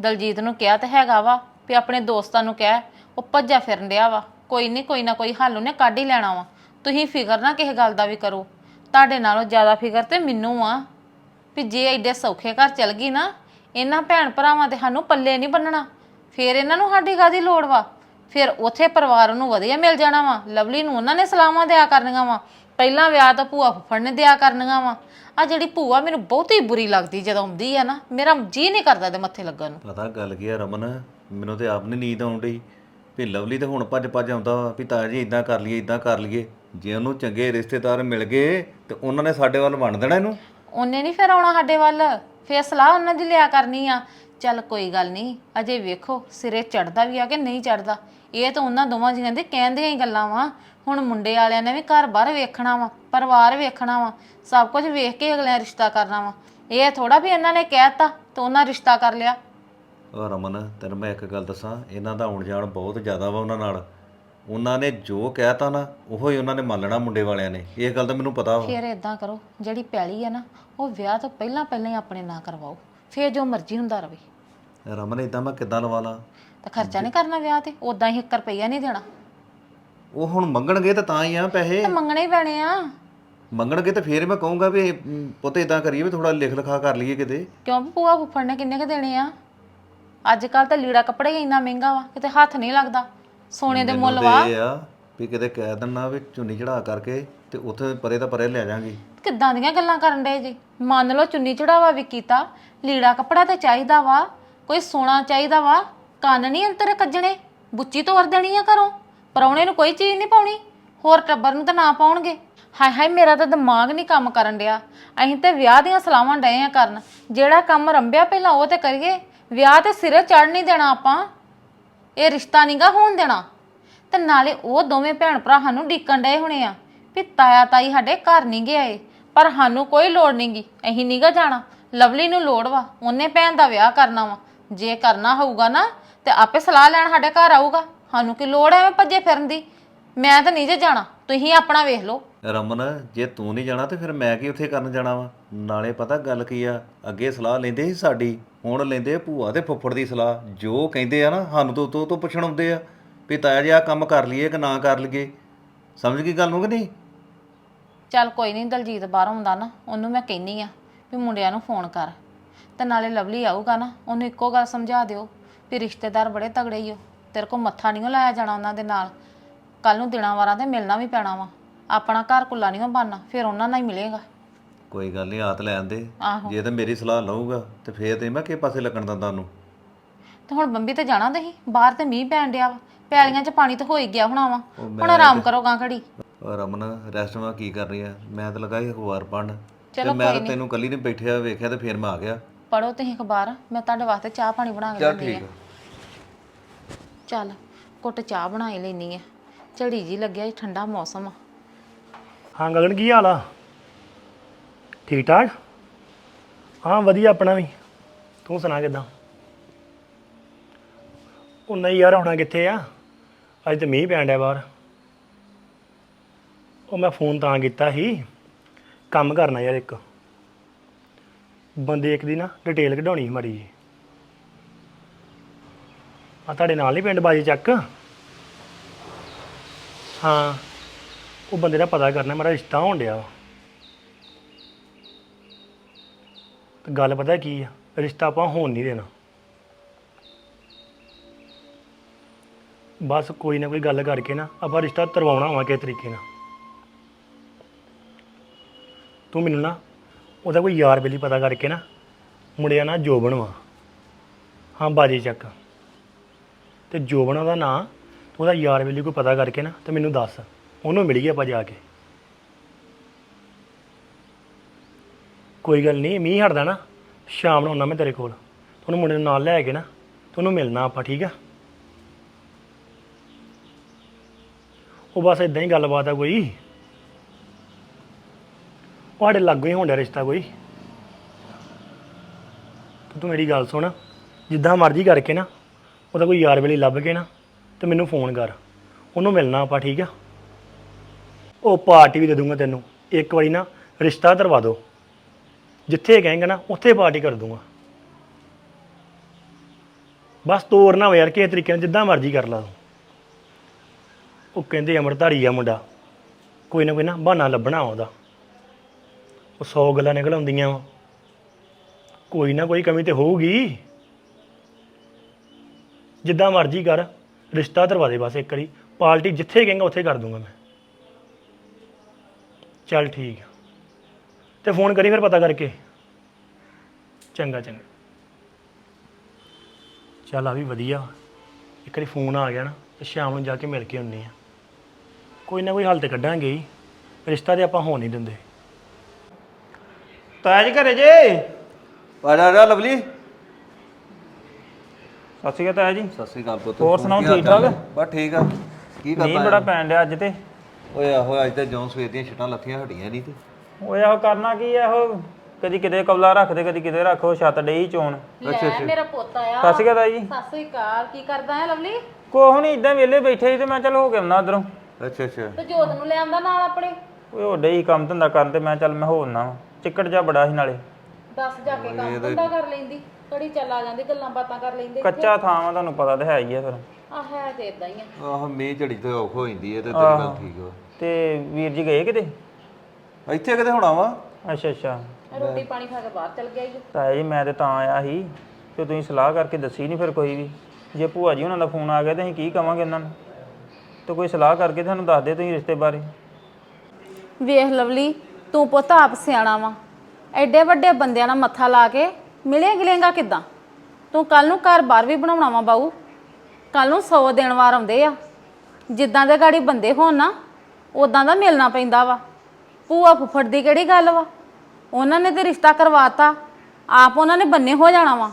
ਦਲਜੀਤ ਨੂੰ ਕਿਹਾ ਤੇ ਹੈਗਾ ਵਾ ਵੀ ਆਪਣੇ ਦੋਸਤਾਂ ਨੂੰ ਕਹਿ, ਉਹ ਭੱਜਾ ਫਿਰਨ ਡਿਆ ਵਾ। ਕੋਈ ਨਹੀਂ, ਕੋਈ ਨਾ ਕੋਈ ਹੱਲ ਉਹਨੇ ਕੱਢ ਹੀ ਲੈਣਾ ਵਾ। ਤੁਸੀਂ ਫਿਕਰ ਨਾ ਕਿਸੇ ਗੱਲ ਦਾ ਵੀ ਕਰੋ। ਤੁਹਾਡੇ ਨਾਲੋਂ ਜ਼ਿਆਦਾ ਫਿਕਰ ਤੇ ਮੈਨੂੰ ਆ ਵੀ ਜੇ ਐਡੇ ਸੌਖੇ ਘਰ ਚਲ ਗਈ ਨਾ, ਇਹਨਾਂ ਭੈਣ ਭਰਾਵਾਂ ਤੇ ਸਾਨੂੰ ਪੱਲੇ ਨਹੀਂ ਬੰਨਣਾ। ਫੇਰ ਇਹਨਾਂ ਨੂੰ ਸਾਡੀ ਕਾਦੀ ਲੋੜ ਵਾ? ਫਿਰ ਉਥੇ ਪਰਿਵਾਰ ਨੂੰ ਵਧੀਆ ਮਿਲ ਜਾਣਾ ਵਾ। ਲਵਲੀ ਨੂੰ ਉਹਨਾਂ ਨੇ ਸਲਾਮਾਂ ਦਿਆ ਕਰਨੀਆਂ ਵਾ। ਪਹਿਲਾਂ ਵਿਆਹ ਤਾਂ ਭੂਆ ਫੁੱਫੜ ਨੇ ਦਿਆ ਕਰਨੀਆਂ ਵਾ। ਆ ਜਿਹੜੀ ਭੂਆ ਮੈਨੂੰ ਬਹੁਤੀ ਬੁਰੀ ਲੱਗਦੀ ਜਦੋਂ ਆਉਂਦੀ ਆ ਨਾ ਮੇਰਾ ਜੀ ਨਹੀਂ ਕਰਦਾ ਤੇ ਮੱਥੇ ਲੱਗਣ ਨੂੰ। ਪਤਾ ਗੱਲ ਕੀ ਆ ਰਮਨ ਮੈਨੂੰ ਤੇ ਆਪ ਨਹੀਂ ਨੀਂਦ ਆਉਣ ਡਈ। ਵੀ ਲਵਲੀ ਤੇ ਹੁਣ ਭੱਜ ਭੱਜ ਆਉਂਦਾ ਵਾ ਵੀ ਤਾਇਆ ਜੀ ਇਦਾਂ ਕਰ ਲਈਏ ਇਦਾਂ ਕਰ ਲਈਏ। ਜੇ ਉਹਨੂੰ ਚੰਗੇ ਰਿਸ਼ਤੇਦਾਰ ਮਿਲ ਗਏ ਤੇ ਉਹਨਾਂ ਨੇ ਸਾਡੇ ਵੱਲ ਵੰਡ ਦੇਣਾ ਇਹਨੂੰ। ਉਹਨੇ ਨਹੀਂ ਫਿਰ ਆਉਣਾ ਸਾਡੇ ਵੱਲ। ਫੇਰ ਸਲਾਹ ਉਹਨਾਂ ਦੀ ਲਿਆ ਕਰਨੀ ਆ। ਚੱਲ ਕੋਈ ਗੱਲ ਨਹੀਂ ਅਜੇ ਵੇਖੋ ਸਿਰੇ ਚੜਦਾ ਵੀ ਆ ਕਿ ਨਹੀਂ ਚੜਦਾ ਇਹ ਤਾਂ ਉਹਨਾਂ ਦੋਵਾਂ ਜੀਆਂ ਦੇ ਕਹਿੰਦੀਆਂ ਹੀ ਗੱਲਾਂ ਵਾ। ਹੁਣ ਮੁੰਡੇ ਵਾਲਿਆਂ ਨੇ ਵੀ ਘਰ-ਬਾਰ ਵੇਖਣਾ ਵਾ। ਪਰਿਵਾਰ ਵੇਖਣਾ ਵਾ ਸਭ ਕੁਝ ਵੇਖ ਕੇ ਅਗਲੇ ਰਿਸ਼ਤਾ ਕਰਨਾ ਵਾ। ਇਹ ਥੋੜਾ ਵੀ ਇਹਨਾਂ ਨੇ ਕਹਿਤਾ ਤਾਂ ਉਹਨਾਂ ਰਿਸ਼ਤਾ ਕਰ ਲਿਆ। ਉਹ ਰਮਨ ਤੈਨੂੰ ਮੈਂ ਇੱਕ ਗੱਲ ਦੱਸਾਂ ਇਹਨਾਂ ਦਾ ਆਉਣ ਜਾਣ ਬਹੁਤ ਜ਼ਿਆਦਾ ਵਾ ਉਹਨਾਂ ਨਾਲ। ਉਹਨਾਂ ਨੇ ਜੋ ਕਹਿਤਾ ਨਾ ਉਹੋ ਹੀ ਉਹਨਾਂ ਨੇ ਮੰਨਣਾ ਮੁੰਡੇ ਵਾਲਿਆਂ ਨੇ। ਇਹ ਗੱਲ ਤਾਂ ਮੈਨੂੰ ਪਤਾ ਵਾ। ਫਿਰ ਇਦਾਂ ਕਰੋ ਜਿਹੜੀ ਪੈਲੀ ਆ ਨਾ ਉਹ ਵਿਆਹ ਤੋਂ ਪਹਿਲਾਂ ਪਹਿਲਾਂ ਹੀ ਆਪਣੇ ਨਾਂ ਕਰਵਾਓ ਫੇਰ ਜੋ ਮਰਜ਼ੀ ਹੁੰਦਾ ਰਵੇ। ਰਮਨ ਇਦਾਂ ਮੈਂ ਕਿੱਦਾਂ ਲਵਾ ਲਾਂ? ਤਾਂ ਖਰਚਾ ਨਹੀਂ ਕਰਨਾ ਵਿਆਹ ਤੇ ਉਦਾਂ ਹੀ 1 ਰੁਪਈਆ ਨਹੀਂ ਦੇਣਾ। ਉਹ ਹੁਣ ਮੰਗਣਗੇ ਤਾਂ ਤਾਂ ਹੀ ਆ ਪੈਸੇ। ਤੇ ਮੰਗਣੇ ਹੀ ਪੈਣੇ ਆ। ਮੰਗਣਗੇ ਤਾਂ ਫੇਰ ਮੈਂ ਕਹੂੰਗਾ ਵੀ ਪੁੱਤ ਇਦਾਂ ਕਰੀਏ ਵੀ ਥੋੜਾ ਲਿਖ ਲਿਖਾ ਕਰ ਲਈਏ ਕਿਤੇ। ਕਿਉਂ ਵੀ ਭੂਆ ਫੁੱਫੜ ਨੇ ਕਿੰਨੇ ਕ ਦੇਣੇ ਆ? ਅੱਜ ਕੱਲ ਤਾਂ ਲੀੜਾ ਕੱਪੜਾ ਹੀ ਇੰਨਾ ਮਹਿੰਗਾ ਵਾ ਕਿਤੇ ਹੱਥ ਨਹੀਂ ਲੱਗਦਾ। ਸੋਨੇ ਦੇ ਮੁੱਲ ਵਾ। ਇਹ ਆ ਵੀ ਕਿਤੇ ਕਹਿ ਦੇਣਾ ਵੀ ਚੁੰਨੀ ਚੜਾ ਕਰਕੇ ਤੇ ਉੱਥੇ ਪਰੇ ਤਾਂ ਪਰੇ ਲੈ ਜਾਾਂਗੇ। ਕਿੱਦਾਂ ਦੀਆਂ ਗੱਲਾਂ ਕਰਨ ਡਏ ਜੀ? ਮੰਨ ਲਓ ਚੁੰਨੀ ਚੜਾਵਾ ਵੀ ਕੀਤਾ ਲੀੜਾ ਕੱਪੜਾ ਤੇ ਚਾਹੀਦਾ ਵਾ ਕੋਈ ਸੋਨਾ ਚਾਹੀਦਾ ਵਾ ਕੰਨ ਨਹੀਂ ਅੰਤਰੇ ਕੱਜਣੇ ਬੁੱਚੀ ਤੋਰ ਦੇਣੀ ਆ ਘਰੋਂ ਪਰੌਣੇ ਨੂੰ ਕੋਈ ਚੀਜ਼ ਨਹੀਂ ਪਾਉਣੀ ਹੋਰ ਟੱਬਰ ਨੂੰ ਤਾਂ ਨਾ ਪਾਉਣਗੇ। ਹਾਏ ਹਾਏ, ਮੇਰਾ ਤਾਂ ਦਿਮਾਗ ਨਹੀਂ ਕੰਮ ਕਰਨ ਡਿਆ। ਅਸੀਂ ਤੇ ਵਿਆਹ ਦੀਆਂ ਸਲਾਹਾਂ ਡਏ ਆ ਕਰਨ। ਜਿਹੜਾ ਕੰਮ ਰੰਭਿਆ ਪਹਿਲਾਂ ਉਹ ਤੇ ਕਰੀਏ। ਵਿਆਹ ਤੇ ਸਿਰੇ ਚੜ ਨਹੀਂ ਦੇਣਾ ਆਪਾਂ। ਇਹ ਰਿਸ਼ਤਾ ਨਹੀਂਗਾ ਹੋਣ ਦੇਣਾ। ਤੇ ਨਾਲੇ ਉਹ ਦੋਵੇਂ ਭੈਣ ਭਰਾ ਸਾਨੂੰ ਡੀਕਣ ਡਏ ਹੋਣੇ ਆ ਵੀ ਤਾਇਆ ਤਾਈ ਸਾਡੇ ਘਰ ਨਹੀਂ ਗਏ ਆਏ। ਪਰ ਸਾਨੂੰ ਕੋਈ ਲੋੜ ਨਹੀਂਗੀ ਅਸੀਂ ਨਹੀਂਗਾ ਜਾਣਾ। ਲਵਲੀ ਨੂੰ ਲੋੜ ਵਾ। ਉਹਨੇ ਭੈਣ ਦਾ ਵਿਆਹ ਕਰਨਾ ਵਾ। ਜੇ ਕਰਨਾ ਹੋਊਗਾ ਨਾ ਤੇ ਆਪੇ ਸਲਾਹ ਲੈਣ ਸਾਡੇ ਘਰ ਆਊਗਾ। ਸਾਨੂੰ ਕੀ ਲੋੜ ਐਵੇਂ ਭੱਜੇ ਫਿਰਨ ਦੀ? ਮੈਂ ਤਾਂ ਨਹੀਂ ਜੇ ਜਾਣਾ ਤੁਸੀਂ ਆਪਣਾ ਵੇਖ ਲਓ। ਰਮਨ ਜੇ ਤੂੰ ਨਹੀਂ ਜਾਣਾ ਤੇ ਫਿਰ ਮੈਂ ਕੀ ਉੱਥੇ ਕਰਨ ਜਾਣਾ ਵਾ? ਨਾਲੇ ਪਤਾ ਗੱਲ ਕੀ ਆ ਅੱਗੇ ਸਲਾਹ ਲੈਂਦੇ ਸੀ ਸਾਡੀ ਹੁਣ ਲੈਂਦੇ ਭੂਆ ਤੇ ਫੁੱਫੜ ਦੀ ਸਲਾਹ ਜੋ ਕਹਿੰਦੇ ਆ ਨਾ ਸਾਨੂੰ ਤੋਂ ਤੋਂ ਤੋਂ ਪੁੱਛਣ ਆਉਂਦੇ ਆ ਵੀ ਤਾਇਆ ਜੀ ਆ ਕੰਮ ਕਰ ਲਈਏ ਕਿ ਨਾ ਕਰ ਲਈਏ। ਸਮਝ ਗਈ ਗੱਲ ਨੂੰ ਕਿ ਨਹੀਂ? ਚੱਲ ਕੋਈ ਨਹੀਂ ਦਲਜੀਤ ਬਾਹਰ ਆਉਂਦਾ ਨਾ ਉਹਨੂੰ ਮੈਂ ਕਹਿਨੀ ਆ ਵੀ ਮੁੰਡਿਆਂ ਨੂੰ ਫੋਨ ਕਰ। ਤੇ ਨਾਲੇ ਲਵਲੀ ਆਊਗਾ ਨਾ ਉਹਨੂੰ ਇੱਕੋ ਗੱਲ ਸਮਝਾ ਦਿਓ ਵੀ ਰਿਸ਼ਤੇਦਾਰ ਬੜੇ ਤਗੜੇ ਹੀ ਹੋ ਤੇਰੇ ਕੋ ਮੱਥਾ ਨਹੀਂ ਲਾਇਆ ਜਾਣਾ ਉਹਨਾਂ ਦੇ ਨਾਲ। ਕੱਲ ਨੂੰ ਦਿਨਾਂ ਵਾਰਾਂ ਤੇ ਮਿਲਣਾ ਵੀ ਪੈਣਾ ਵਾ। ਆਪਣਾ ਘਰ ਕੁੱਲਾ ਨਹੀਂ ਬਣਨਾ ਫਿਰ ਉਹਨਾਂ ਨਾਲ ਹੀ ਮਿਲੇਗਾ। ਕੋਈ ਗੱਲ ਨਹੀਂ ਆਤ ਲੈਣ ਦੇ। ਆਹੋ। ਜੇ ਤੇ ਮੇਰੀ ਸਲਾਹ ਲਊਗਾ ਤੇ ਫੇਰ ਤੇ ਮੈਂ ਕਿਹ ਪਾਸੇ ਲੱਗਣ ਦਿੰਦਾ ਉਹਨੂੰ। ਤੇ ਹੁਣ ਬੰਬੀ ਤੇ ਜਾਣਾ ਤੁਸੀਂ? ਬਾਹਰ ਤੇ ਮੀਂਹ ਪੈਣ ਡਿਆ ਵਾ। ਪੈਲੀਆਂ 'ਚ ਪਾਣੀ ਤਾਂ ਹੋ ਹੀ ਗਿਆ ਹੋਣਾ ਵਾ। ਹੁਣ ਆਰਾਮ ਕਰੋ ਗਾਂ ਘੜੀ। ਉਹ ਰਮਨ ਰੈਸਟ ਮੈਂ ਕੀ ਕਰ ਰਹੀ ਆ? ਮੈਂ ਤਾਂ ਲੱਗਾ ਸੀ ਅਖਬਾਰ ਪੜਨ ਤੇ ਚਲੋ ਮੈਂ ਤਾਂ ਤੈਨੂੰ ਕੱਲੀ ਨੇ ਬੈਠਿਆ ਵੇਖਿਆ ਤੇ ਫੇਰ ਮੈਂ ਆ ਗਿਆ। ਪੜੋ ਤੁਸੀਂ ਅਖਬਾਰ। ਮੈਂ ਤੁਹਾਡੇ ਵਾਸਤੇ ਚਾਹ ਪਾਣੀ ਬਣਾ ਕੇ ਲਿਆਉਂਦੀ ਆ। ਚੱਲ ਕੁੱਟ ਚਾਹ ਬਣਾ ਹੀ ਲੈਣੀ ਆ। ਝੜੀ ਜੀ ਲੱਗਿਆ ਜੀ ਠੰਡਾ ਮੌਸਮ ਆ। ਹਾਂ ਗਗਨ, ਕੀ ਹਾਲ ਆ? ਠੀਕ ਠਾਕ? ਹਾਂ, ਵਧੀਆ, ਆਪਣਾ ਵੀ। ਤੂੰ ਸੁਣਾ ਕਿਦਾਂ? ਉਹ ਨਹੀਂ ਯਾਰ ਹੋਣਾ ਕਿੱਥੇ ਆ? ਅੱਜ ਤੇ ਮੀਂਹ ਪੈਣ ਡਿਆ ਬਾਹਰ। ਉਹ ਮੈਂ ਫੋਨ ਤਾਂ ਕੀਤਾ ਸੀ। ਕੰਮ ਕਰਨਾ ਯਾਰ ਇੱਕ। ਬੰਦੇ ਇੱਕ ਦੀ ਨਾ ਡਿਟੇਲ ਕਢਾਉਣੀ ਸੀ ਮਾੜੀ ਜੀ ਆ ਤੁਹਾਡੇ ਨਾਲ ਹੀ ਪਿੰਡ ਬਾਜੀ ਚੱਕ? ਹਾਂ। ਉਹ ਬੰਦੇ ਦਾ ਪਤਾ ਕਰਨਾ, ਮੇਰਾ ਰਿਸ਼ਤਾ ਹੋਣ ਡਿਆ ਵਾ। ਤੇ ਗੱਲ ਪਤਾ ਕੀ ਆ, ਰਿਸ਼ਤਾ ਆਪਾਂ ਹੋਣ ਨਹੀਂ ਦੇਣਾ। ਬਸ ਕੋਈ ਨਾ ਕੋਈ ਗੱਲ ਕਰਕੇ ਨਾ, ਆਪਾਂ ਰਿਸ਼ਤਾ ਤਰਵਾਉਣਾ ਵਾ ਕਿਸੇ ਤਰੀਕੇ ਨਾਲ। ਤੂੰ ਮੈਨੂੰ ਨਾ, ਉਹਦਾ ਕੋਈ ਯਾਰ ਬੇਲੀ ਪਤਾ ਕਰਕੇ ਨਾ, ਮੁੰਡਿਆ ਨਾ ਜੋਬਨ ਵਾ। ਹਾਂ, ਬਾਜੀ ਚੱਕ। ਤੇ ਜੋਬਨ ਉਹਦਾ ਨਾਂ ਉਹਦਾ ਯਾਰ ਵੇਲੇ ਕੋਈ ਪਤਾ ਕਰਕੇ ਨਾ ਤੇ ਮੈਨੂੰ ਦੱਸ। ਉਹਨੂੰ ਮਿਲੀਏ ਆਪਾਂ ਜਾ ਕੇ। ਕੋਈ ਗੱਲ ਨਹੀਂ, ਮੀਂਹ ਹਟਦਾ ਨਾ, ਸ਼ਾਮ ਨੂੰ ਆਉਣਾ ਮੈਂ ਤੇਰੇ ਕੋਲ। ਤੁਹਾਨੂੰ ਮੁੰਡੇ ਨੂੰ ਨਾਲ ਲੈ ਕੇ ਨਾ ਤੁਹਾਨੂੰ ਮਿਲਣਾ ਆਪਾਂ, ਠੀਕ ਆ? ਉਹ ਬਸ ਇਦਾਂ ਹੀ ਗੱਲਬਾਤ ਆ ਕੋਈ। ਉਹ ਸਾਡੇ ਲਾਗੋਂ ਹੀ ਹੋਣ ਡਿਆ ਰਿਸ਼ਤਾ ਕੋਈ। ਤੂੰ ਮੇਰੀ ਗੱਲ ਸੁਣ। ਜਿੱਦਾਂ ਮਰਜ਼ੀ ਕਰਕੇ ਨਾ, ਉਹਦਾ ਕੋਈ ਯਾਰ ਵੇਲੇ ਲੱਭ ਕੇ ਨਾ ਤੇ ਮੈਨੂੰ ਫੋਨ ਕਰ। ਉਹਨੂੰ ਮਿਲਣਾ ਆਪਾਂ, ਠੀਕ ਆ? ਉਹ ਪਾਰਟੀ ਵੀ ਦੇ ਦੂੰਗਾ ਤੈਨੂੰ। ਇੱਕ ਵਾਰੀ ਨਾ ਰਿਸ਼ਤਾ ਕਰਵਾ ਦੋ ਜਿੱਥੇ ਕਹੇਂਗਾ ਨਾ, ਉੱਥੇ ਪਾਰਟੀ ਕਰ ਦੂੰਗਾ। ਬਸ ਤੋਰ ਨਾ ਹੋ ਯਾਰ, ਕਿਸੇ ਤਰੀਕੇ ਨਾਲ ਜਿੱਦਾਂ ਮਰਜ਼ੀ ਕਰ ਲਾ ਤੂੰ। ਉਹ ਕਹਿੰਦੇ ਅਮਰਧਾਰੀ ਆ ਮੁੰਡਾ। ਕੋਈ ਨਾ ਕੋਈ ਨਾ ਬਹਾਨਾ ਲੱਭਣਾ ਉਹਦਾ। ਉਹ 100 ਗੱਲਾਂ ਨਿਕਲ ਆਉਂਦੀਆਂ ਵਾ। ਕੋਈ ਨਾ ਕੋਈ ਕਮੀ ਤੇ ਹੋਊਗੀ। ਜਿੱਦਾਂ ਮਰਜ਼ੀ ਕਰ। ਰਿਸ਼ਤਾ ਧਰਵਾ ਦੇ ਬਸ ਇੱਕ ਵਾਰੀ। ਪਾਰਟੀ ਜਿੱਥੇ ਕਹੇਂਗਾ ਉੱਥੇ ਕਰ ਦੂੰਗਾ ਮੈਂ। ਚੱਲ ਠੀਕ ਆ। ਤੇ ਫੋਨ ਕਰੀ ਫਿਰ ਪਤਾ ਕਰਕੇ। ਚੰਗਾ ਚੰਗਾ। ਚੱਲ ਆ ਵੀ ਵਧੀਆ। ਇੱਕ ਵਾਰੀ ਫੋਨ ਆ ਗਿਆ ਨਾ, ਤੇ ਸ਼ਾਮ ਨੂੰ ਜਾ ਕੇ ਮਿਲ ਕੇ ਆਉਨੇ ਆ। ਕੋਈ ਨਾ ਕੋਈ ਹੱਲ ਤੇ ਕੱਢਾਂਗੇ ਹੀ। ਰਿਸ਼ਤਾ ਤੇ ਆਪਾਂ ਹੋਣ ਨਹੀਂ ਦਿੰਦੇ। ਤਾਇਆ ਜੀ ਘਰੇ ਜੇ? ਆ ਜਾ ਆ ਜਾ, ਲਵਲੀ। ਸਤਿ ਸ਼੍ਰੀ ਅਕਾਲ ਤਾਇਆ ਜੀ। ਸਤਿ ਸ੍ਰੀ ਅਕਾਲ ਪੁੱਤ। ਹੋਰ ਸੁਣਾਓ, ਠੀਕ ਠਾਕ? ਬਸ ਠੀਕ ਆ। ਕੀ ਨਹੀਂ ਕਰਦਾ ਬੜਾ ਪੈਣ ਡਿਆ ਅੱਜ ਤੇ। ਓਏ ਆਹੋ ਅੱਜ ਤੇ ਜੌਂ ਸਵੇਰ ਦੀਆਂ ਛਟਾਂ ਲੱਥੀਆਂ ਹਟੀਆਂ ਨਹੀਂ ਤੇ। ਓਏ ਆਹ ਕਰਨਾ ਕੀ ਆ ਉਹ ਕਦੀ ਕਿਤੇ ਕਬਲਾ ਰੱਖਦੇ ਕਦੀ ਕਿਤੇ ਰੱਖੋ ਛੱਤ ਡਈ ਚੋਣ। ਲੈ ਮੇਰਾ ਪੁੱਤ ਆਇਆ। ਸਤਿ ਸ਼੍ਰੀ ਅਕਾਲ ਤਾਇਆ ਜੀ। ਸਤਿ ਸ੍ਰੀ ਅਕਾਲ ਕੀ ਕਰਦਾ ਹੈ ਲਵਲੀ? ਕੋਹ ਨਹੀਂ ਇਦਾਂ ਵਿਹਲੇ ਬੈਠੇ ਸੀ ਤੇ ਮੈਂ ਚੱਲ ਹੋ ਕੇ ਆਉਣਾ ਉਧਰੋਂ। ਅੱਛਾ ਅੱਛਾ। ਤੇ ਜੋਤ ਨੂੰ ਲੈ ਆਂਦਾ ਨਾਲ ਆਪਣੇ? ਓਏ ਉਹ ਡਈ ਕੰਮ ਧੰਦਾ ਕਰਨ ਤੇ ਮੈਂ ਚੱਲ ਮੈਂ ਹੋਣਾ ਚਿੱਕੜ ਜਾ ਬੜਾ ਸੀ ਨਾਲੇ। ਦੱਸ ਜਾ ਕੇ ਕੰਮ ਧੰਦਾ ਕਰ ਲੈਂਦੀ। ਕੜੀ ਚੱਲ ਆ ਜਾਂਦੀ ਗੱਲਾਂ ਬਾਤਾਂ ਕਰ ਲੈਂਦੇ ਕੱਚਾ ਥਾਂ ਵਾ ਤੁਹਾਨੂੰ ਪਤਾ ਤੇ ਹੈ ਹੀ ਆ ਫਿਰ। ਆ ਹੈ ਤੇ ਇਦਾਂ ਹੀ ਆ। ਆਹ ਮੀਂਹ ਝੜੀ ਤੇ ਔਖ ਹੋ ਜਾਂਦੀ ਹੈ ਤੇ ਤੇਰੀ ਗੱਲ ਠੀਕ ਵਾ ਤੇ ਵੀਰ ਜੀ ਗਏ ਕਿਤੇ? ਇੱਥੇ ਕਿਤੇ ਹੋਣਾ ਵਾ? ਅੱਛਾ ਅੱਛਾ। ਰੋਟੀ ਪਾਣੀ ਖਾ ਕੇ ਬਾਹਰ ਚਲ ਗਿਆ ਜੀ ਤਾਇਆ ਜੀ ਮੈਂ ਤੇ ਤਾਂ ਆਇਆ ਸੀ ਕਿ ਤੁਸੀਂ ਸਲਾਹ ਕਰਕੇ ਦੱਸੀ ਨਹੀਂ ਫਿਰ ਕੋਈ ਵੀ। ਜੇ ਭੂਆ ਜੀ ਉਹਨਾਂ ਦਾ ਫੋਨ ਆ ਗਿਆ ਤੇ ਅਸੀਂ ਕੀ ਕਵਾਂਗੇ ਇਹਨਾਂ ਨੂੰ? ਤੇ ਕੋਈ ਸਲਾਹ ਕਰਕੇ ਤੁਹਾਨੂੰ ਦੱਸ ਦੇ ਤੁਸੀਂ ਰਿਸ਼ਤੇ ਬਾਰੇ। ਵੇਖ ਲਵਲੀ ਤੂੰ ਪੁੱਤ ਆਪ ਸਿਆਣਾ ਵਾ। ਐਡੇ ਵੱਡੇ ਬੰਦਿਆਂ ਨਾਲ ਮੱਥਾ ਲਾ ਕੇ ਮਿਲੇ ਗਿਲੇਗਾ ਕਿਦਾਂ? ਤੂੰ ਕੱਲ ਨੂੰ ਘਰ ਬਾਹਰ ਵੀ ਬਣਾਉਣਾ ਵਾ ਬਾਊ। ਕੱਲ ਨੂੰ 100 ਦਿਨ ਵਾਰ ਆਉਂਦੇ ਆ। ਜਿੱਦਾਂ ਦੇ ਗਾੜੀ ਬੰਦੇ ਹੋਣ ਨਾ ਉਦਾਂ ਦਾ ਮਿਲਣਾ ਪੈਂਦਾ ਵਾ। ਭੂਆ ਫੁੱਫੜ ਦੀ ਕਿਹੜੀ ਗੱਲ ਵਾ? ਉਹਨਾਂ ਨੇ ਤੇ ਰਿਸ਼ਤਾ ਕਰਵਾਤਾ। ਆਪ ਉਹਨਾਂ ਨੇ ਬੰਨੇ ਹੋ ਜਾਣਾ ਵਾ।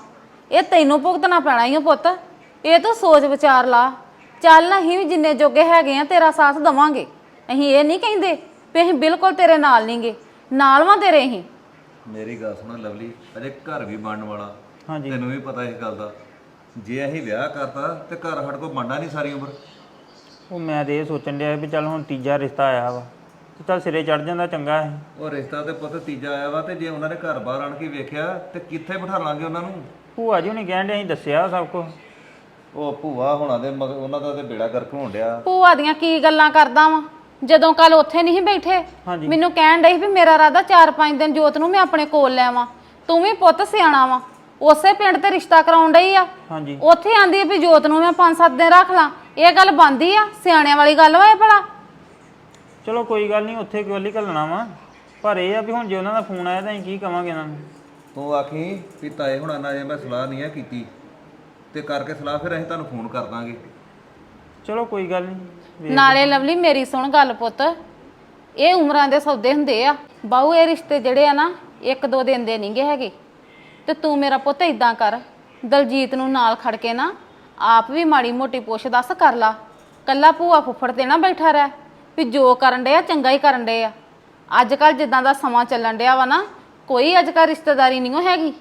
ਇਹ ਤੈਨੂੰ ਭੁਗਤਣਾ ਪੈਣਾ ਹੀ ਆ ਪੁੱਤ। ਇਹ ਤੂੰ ਸੋਚ ਵਿਚਾਰ ਲਾ। ਚੱਲ ਅਸੀਂ ਵੀ ਜਿੰਨੇ ਜੋਗੇ ਹੈਗੇ ਆ, ਤੇਰਾ ਸਾਥ ਦਵਾਂਗੇ। ਅਸੀਂ ਇਹ ਨਹੀਂ ਕਹਿੰਦੇ ਵੀ ਅਸੀਂ ਬਿਲਕੁਲ ਤੇਰੇ ਨਾਲ ਨਹੀਂਗੇ ਨਾਲ ਵਾਂ ਤੇਰੇ ਅਸੀਂ। ਮੇਰੀ ਗੱਲ ਸੁਣ ਲਵਲੀ ਅਜੇ ਘਰ ਵੀ ਬਣਨ ਵਾਲਾ। ਹਾਂਜੀ। ਤੈਨੂੰ ਵੀ ਪਤਾ ਇਸ ਗੱਲ ਦਾ। ਜੇ ਅਸੀਂ ਵਿਆਹ ਕਰਤਾ ਤੇ ਘਰ ਸਾਡੇ ਕੋਲ ਬਣਨਾ ਨਹੀਂ ਸਾਰੀ ਉਮਰ। ਉਹ ਮੈਂ ਤੇ ਇਹ ਸੋਚਣ ਡਿਆ ਵੀ ਚੱਲ ਹੁਣ ਤੀਜਾ ਰਿਸ਼ਤਾ ਆਇਆ ਵਾ ਤੇ ਚੱਲ ਸਿਰੇ ਚੜ ਜਾਂਦਾ ਚੰਗਾ ਹੈ ਉਹ ਰਿਸ਼ਤਾ ਤੇ ਪੁੱਤ ਤੀਜਾ ਆਇਆ ਵਾ ਤੇ ਜੇ ਉਹਨਾਂ ਨੇ ਘਰ ਬਾਹਰ ਆਣ ਕੇ ਵੇਖਿਆ ਤੇ ਕਿੱਥੇ ਬਿਠਾ ਲਾਂਗੇ ਉਹਨਾਂ ਨੂੰ? ਭੂਆ ਜੀ ਉਹਨੇ ਕਹਿਣ ਡਿਆ ਅਸੀਂ ਦੱਸਿਆ ਸਭ ਕੁਝ ਉਹ ਭੂਆ ਹੋਣਾ ਦੇ ਮਗਰ ਉਹਨਾਂ ਦਾ ਤੇ ਬੇੜਾ ਗਰਕ ਹੋਣ ਡਿਆ। ਭੂਆ ਦੀਆਂ ਕੀ ਗੱਲਾਂ ਕਰਦਾ ਵਾਂ? ਜਦੋਂ ਕੱਲ ਉੱਥੇ ਨਹੀਂ ਸੀ ਬੈਠੇ ਹਾਂਜੀ। ਮੈਨੂੰ ਕਹਿਣ ਡਈ ਵੀ ਮੇਰਾ ਰਾਦਾ 4-5 ਦਿਨ ਜੋਤ ਨੂੰ ਮੈਂ ਆਪਣੇ ਕੋਲ ਲੈਵਾਂ ਤੂੰ ਵੀ ਪੁੱਤ ਸਿਆਣਾ ਵਾਂ। ਉਸੇ ਪਿੰਡ ਤੇ ਰਿਸ਼ਤਾ ਕਰਾਉਣ ਡਈ ਆ। ਹਾਂਜੀ। ਉੱਥੇ ਆਂਦੀ ਆ ਵੀ ਜੋਤ ਨੂੰ ਮੈਂ 5-7 ਦਿਨ ਰੱਖ ਲਾਂ। ਇਹ ਗੱਲ ਬੰਦੀ ਆ? ਸਿਆਣਿਆਂ ਵਾਲੀ ਗੱਲ ਵਾ ਇਹ ਭਲਾ? ਚਲੋ ਕੋਈ ਗੱਲ ਨਹੀਂ ਉੱਥੇ ਕਿਉਂ ਲਈ ਘੱਲਣਾ ਵਾ। ਪਰ ਇਹ ਆ ਵੀ ਹੁਣ ਜੇ ਉਹਨਾਂ ਦਾ ਫੋਨ ਆਇਆ ਤਾਂ ਅਸੀਂ ਕੀ ਕਵਾਂਗੇ ਇਹਨਾਂ ਨੂੰ? ਤੂੰ ਆਖੀ ਵੀ ਤਾਏ ਹੁਣਾਂ ਨਾਲ ਜੇ ਮੈਂ ਸਲਾਹ ਨਹੀਂ ਆ ਕੀਤੀ ਤੇ ਕਰਕੇ ਸਲਾਹ ਫਿਰ ਅਸੀਂ ਤੁਹਾਨੂੰ ਫੋਨ ਕਰ ਦਾਂਗੇ। ਚਲੋ ਕੋਈ ਗੱਲ ਨਹੀਂ। ਨਾਲੇ ਲਵਲੀ ਮੇਰੀ ਸੁਣ ਗੱਲ ਪੁੱਤ। ਇਹ ਉਮਰਾਂ ਦੇ ਸੌਦੇ ਹੁੰਦੇ ਆ। ਬਾਹੂ ਇਹ ਰਿਸ਼ਤੇ ਜਿਹੜੇ ਆ ਨਾ ਇੱਕ ਦੋ ਦਿਨ ਦੇ ਨਹੀਂਗੇ ਹੈਗੇ। ਤੇ ਤੂੰ ਮੇਰਾ ਪੁੱਤ ਇਦਾਂ ਕਰ। ਦਲਜੀਤ ਨੂੰ ਨਾਲ ਖੜ ਕੇ ਨਾ ਆਪ ਵੀ ਮਾੜੀ ਮੋਟੀ ਪੁੱਛ ਦੱਸ ਕਰ ਲਾ। ਕੱਲਾ ਭੂਆ ਫੁੱਫੜ ਤੇ ਨਾ ਬੈਠਾ ਰਹਿ। ਵੀ ਜੋ ਕਰਨ ਡਿਆ ਚੰਗਾ ਹੀ ਕਰਨ ਡਿਆ ਅੱਜ ਕੱਲ ਜਿੱਦਾਂ ਦਾ ਸਮਾਂ ਚੱਲਣ ਡਿਆ ਵਾ ਨਾ ਕੋਈ ਅੱਜ ਕੱਲ ਰਿਸ਼ਤੇਦਾਰੀ ਨਹੀਂ ਓ ਹੈਗੀ।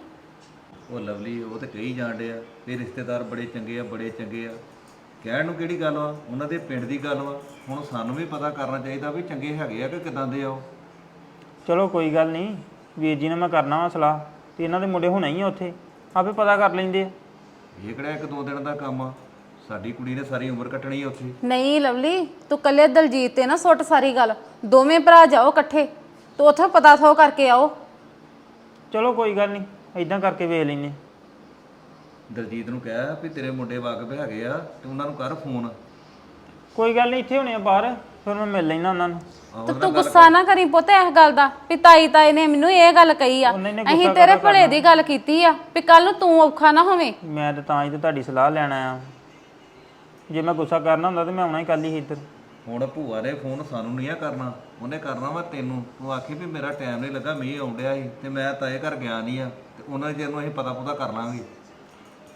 ਉਹ ਲਵਲੀ ਉਹ ਤੇ ਕਹੀ ਜਾਂਦੇ ਆ ਵੀ ਰਿਸ਼ਤੇਦਾਰ ਬੜੇ ਚੰਗੇ ਆ ਬੜੇ ਚੰਗੇ ਆ। ਕਹਿਣ ਨੂੰ ਕਿਹੜੀ ਗੱਲ ਵਾ? ਉਹਨਾਂ ਦੇ ਪਿੰਡ ਦੀ ਗੱਲ ਵਾ। ਹੁਣ ਸਾਨੂੰ ਵੀ ਪਤਾ ਕਰਨਾ ਚਾਹੀਦਾ ਵੀ ਚੰਗੇ ਹੈਗੇ ਆ ਕਿ ਕਿਦਾਂ ਦੇ ਆ ਉਹ। ਚਲੋ ਕੋਈ ਗੱਲ ਨਹੀਂ। ਵੀਰ ਜੀ ਨਾਲ ਮੈਂ ਕਰਨਾ ਵਾ ਸਲਾਹ। ਤੇ ਇਹਨਾਂ ਦੇ ਮੁੰਡੇ ਹੋਣਾ ਹੀ ਆ ਉੱਥੇ। ਆਪੇ ਪਤਾ ਕਰ ਲੈਂਦੇ ਆ। ਇਹ ਕਿਹੜਾ ਇੱਕ ਦੋ ਦਿਨ ਦਾ ਕੰਮ ਆ। ਸਾਡੀ ਕੁੜੀ ਨੇ ਸਾਰੀ ਉਮਰ ਕੱਟਣੀ ਆ ਉੱਥੇ। ਨਹੀਂ ਲਵਲੀ ਤੂੰ ਕੱਲੇ ਦਲਜੀਤ ਤੇ ਨਾ ਸੁੱਟ ਸਾਰੀ ਗੱਲ। ਦੋਵੇਂ ਭਰਾ ਜਾਓ ਇਕੱਠੇ। ਤੂੰ ਉੱਥੇ ਪਤਾ ਥੋ ਕਰਕੇ ਆਓ। ਚਲੋ ਕੋਈ ਗੱਲ ਨਹੀਂ। ਇਦਾਂ ਕਰਕੇ ਵੇਖ ਲੈਨੇ ਦਲਜੀਤ ਨੂੰ ਕਹਿ ਵੀ ਤੇਰੇ ਮੁੰਡੇ ਵਾਕਫ ਹੈਗੇ ਆ ਤੇ ਉਹਨਾਂ ਨੂੰ ਕਰ ਫੋਨ। ਕੋਈ ਗੱਲ ਨਹੀਂ ਇੱਥੇ ਹੋਣੇ ਆ ਬਾਹਰ ਫਿਰ ਮੈਂ ਮਿਲ ਲੈਣਾ ਉਹਨਾਂ ਨੂੰ। ਤੇ ਤੂੰ ਗੁੱਸਾ ਨਾ ਕਰੀ ਪੁੱਤ ਇਸ ਗੱਲ ਦਾ ਵੀ ਤਾਈ ਤਾਈ ਨੇ ਮੈਨੂੰ ਇਹ ਗੱਲ ਕਹੀ ਆ। ਅਸੀਂ ਤੇਰੇ ਭਲੇ ਦੀ ਗੱਲ ਕੀਤੀ ਆ ਵੀ ਕੱਲ ਨੂੰ ਤੂੰ ਔਖਾ ਨਾ ਹੋਵੇਂ। ਮੈਂ ਤਾਂ ਤਾਂ ਹੀ ਤੇ ਤੁਹਾਡੀ ਸਲਾਹ ਲੈਣ ਆਇਆ। ਜੇ ਮੈਂ ਗੁੱਸਾ ਕਰਨਾ ਹੁੰਦਾ ਤੇ ਮੈਂ ਆਉਣਾ ਹੀ ਕੱਲ ਹੀ ਇੱਧਰ। ਹੁਣ ਭੂਆ ਨੇ ਫੋਨ ਸਾਨੂੰ ਨਹੀਂ ਆ ਕਰਨਾ ਉਹਨੇ ਕਰਨਾ ਵਾ ਤੈਨੂੰ। ਤੂੰ ਆਖੀ ਵੀ ਮੇਰਾ ਟਾਈਮ ਨਹੀਂ ਲੱਗਾ ਮੀਂਹ ਆਉਂਦਿਆ ਸੀ ਤੇ ਮੈਂ ਤਾਏ ਘਰ ਗਿਆ ਨਹੀਂ ਆ ਤੇ ਉਹਨਾਂ ਚਿਰ ਨੂੰ ਅਸੀਂ ਪਤਾ ਪੁਤਾ ਕਰ ਲਾਂਗੇ।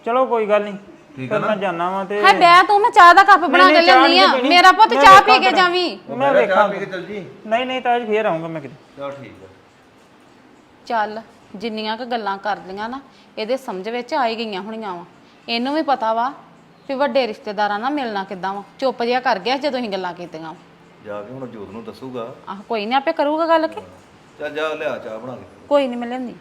ਚਲੋ ਕੋਈ ਗੱਲ ਨਹੀਂ ਠੀਕ ਫਿਰ ਮੈਂ ਜਾਣਾ ਵਾਂ ਤੇ ਹੈ ਬੈ ਤੂੰ ਮੈਂ ਚਾਹ ਦਾ ਕੱਪ ਬਣਾ ਕੇ ਨਹੀਂ, ਚਾਹ ਲਿਆਉਂਦੀ ਆ। ਨਹੀਂ ਪੀਣੀ। ਮੇਰਾ ਪੁੱਤ ਮੈਂ ਚਾਹ ਪੀ ਕੇ। ਜਾਵੀਂ। ਮੈਂ ਵੇਖਾਂ ਪੀ ਕੇ ਚੱਲ ਜੀ। ਨਹੀਂ ਨਹੀਂ ਤਾਂ ਅੱਜ ਫੇਰ ਆਉਂਗਾ ਮੈਂ ਕਿਤੇ। ਚਲ ਠੀਕ ਆ। ਚੱਲ ਜਿੰਨੀਆਂ ਕ ਗੱਲਾਂ ਕਰ ਲੀਆਂ ਨਾ ਇਹਦੇ ਸਮਝ ਵਿੱਚ ਆ ਹੀ ਗਈਆਂ ਹੋਣੀਆਂ ਵਾ। ਇਹਨੂੰ ਵੀ ਪਤਾ ਵਾ ਵੀ ਵੱਡੇ ਰਿਸ਼ਤੇਦਾਰਾਂ ਨਾਲ ਮਿਲਣਾ ਕਿੱਦਾਂ ਵਾ। ਚੁੱਪ ਜਿਹਾ ਕਰ ਗਿਆ ਜਦੋਂ ਅਸੀਂ ਗੱਲਾਂ ਕੀਤੀਆਂ ਜਾ ਕੇ ਹੁਣ ਜੋਤ ਨੂੰ ਦੱਸੂਗਾ। ਆਹ ਕੋਈ ਨਹੀਂ ਆਪੇ ਕਰੂਗਾ ਗੱਲ ਕਿ? ਚੱਲ ਜਾ ਲਿਆ ਚਾਹ ਬਣਾ ਕੇ। ਕੋਈ ਨਹੀਂ ਲਿਆਉਂਦੀ।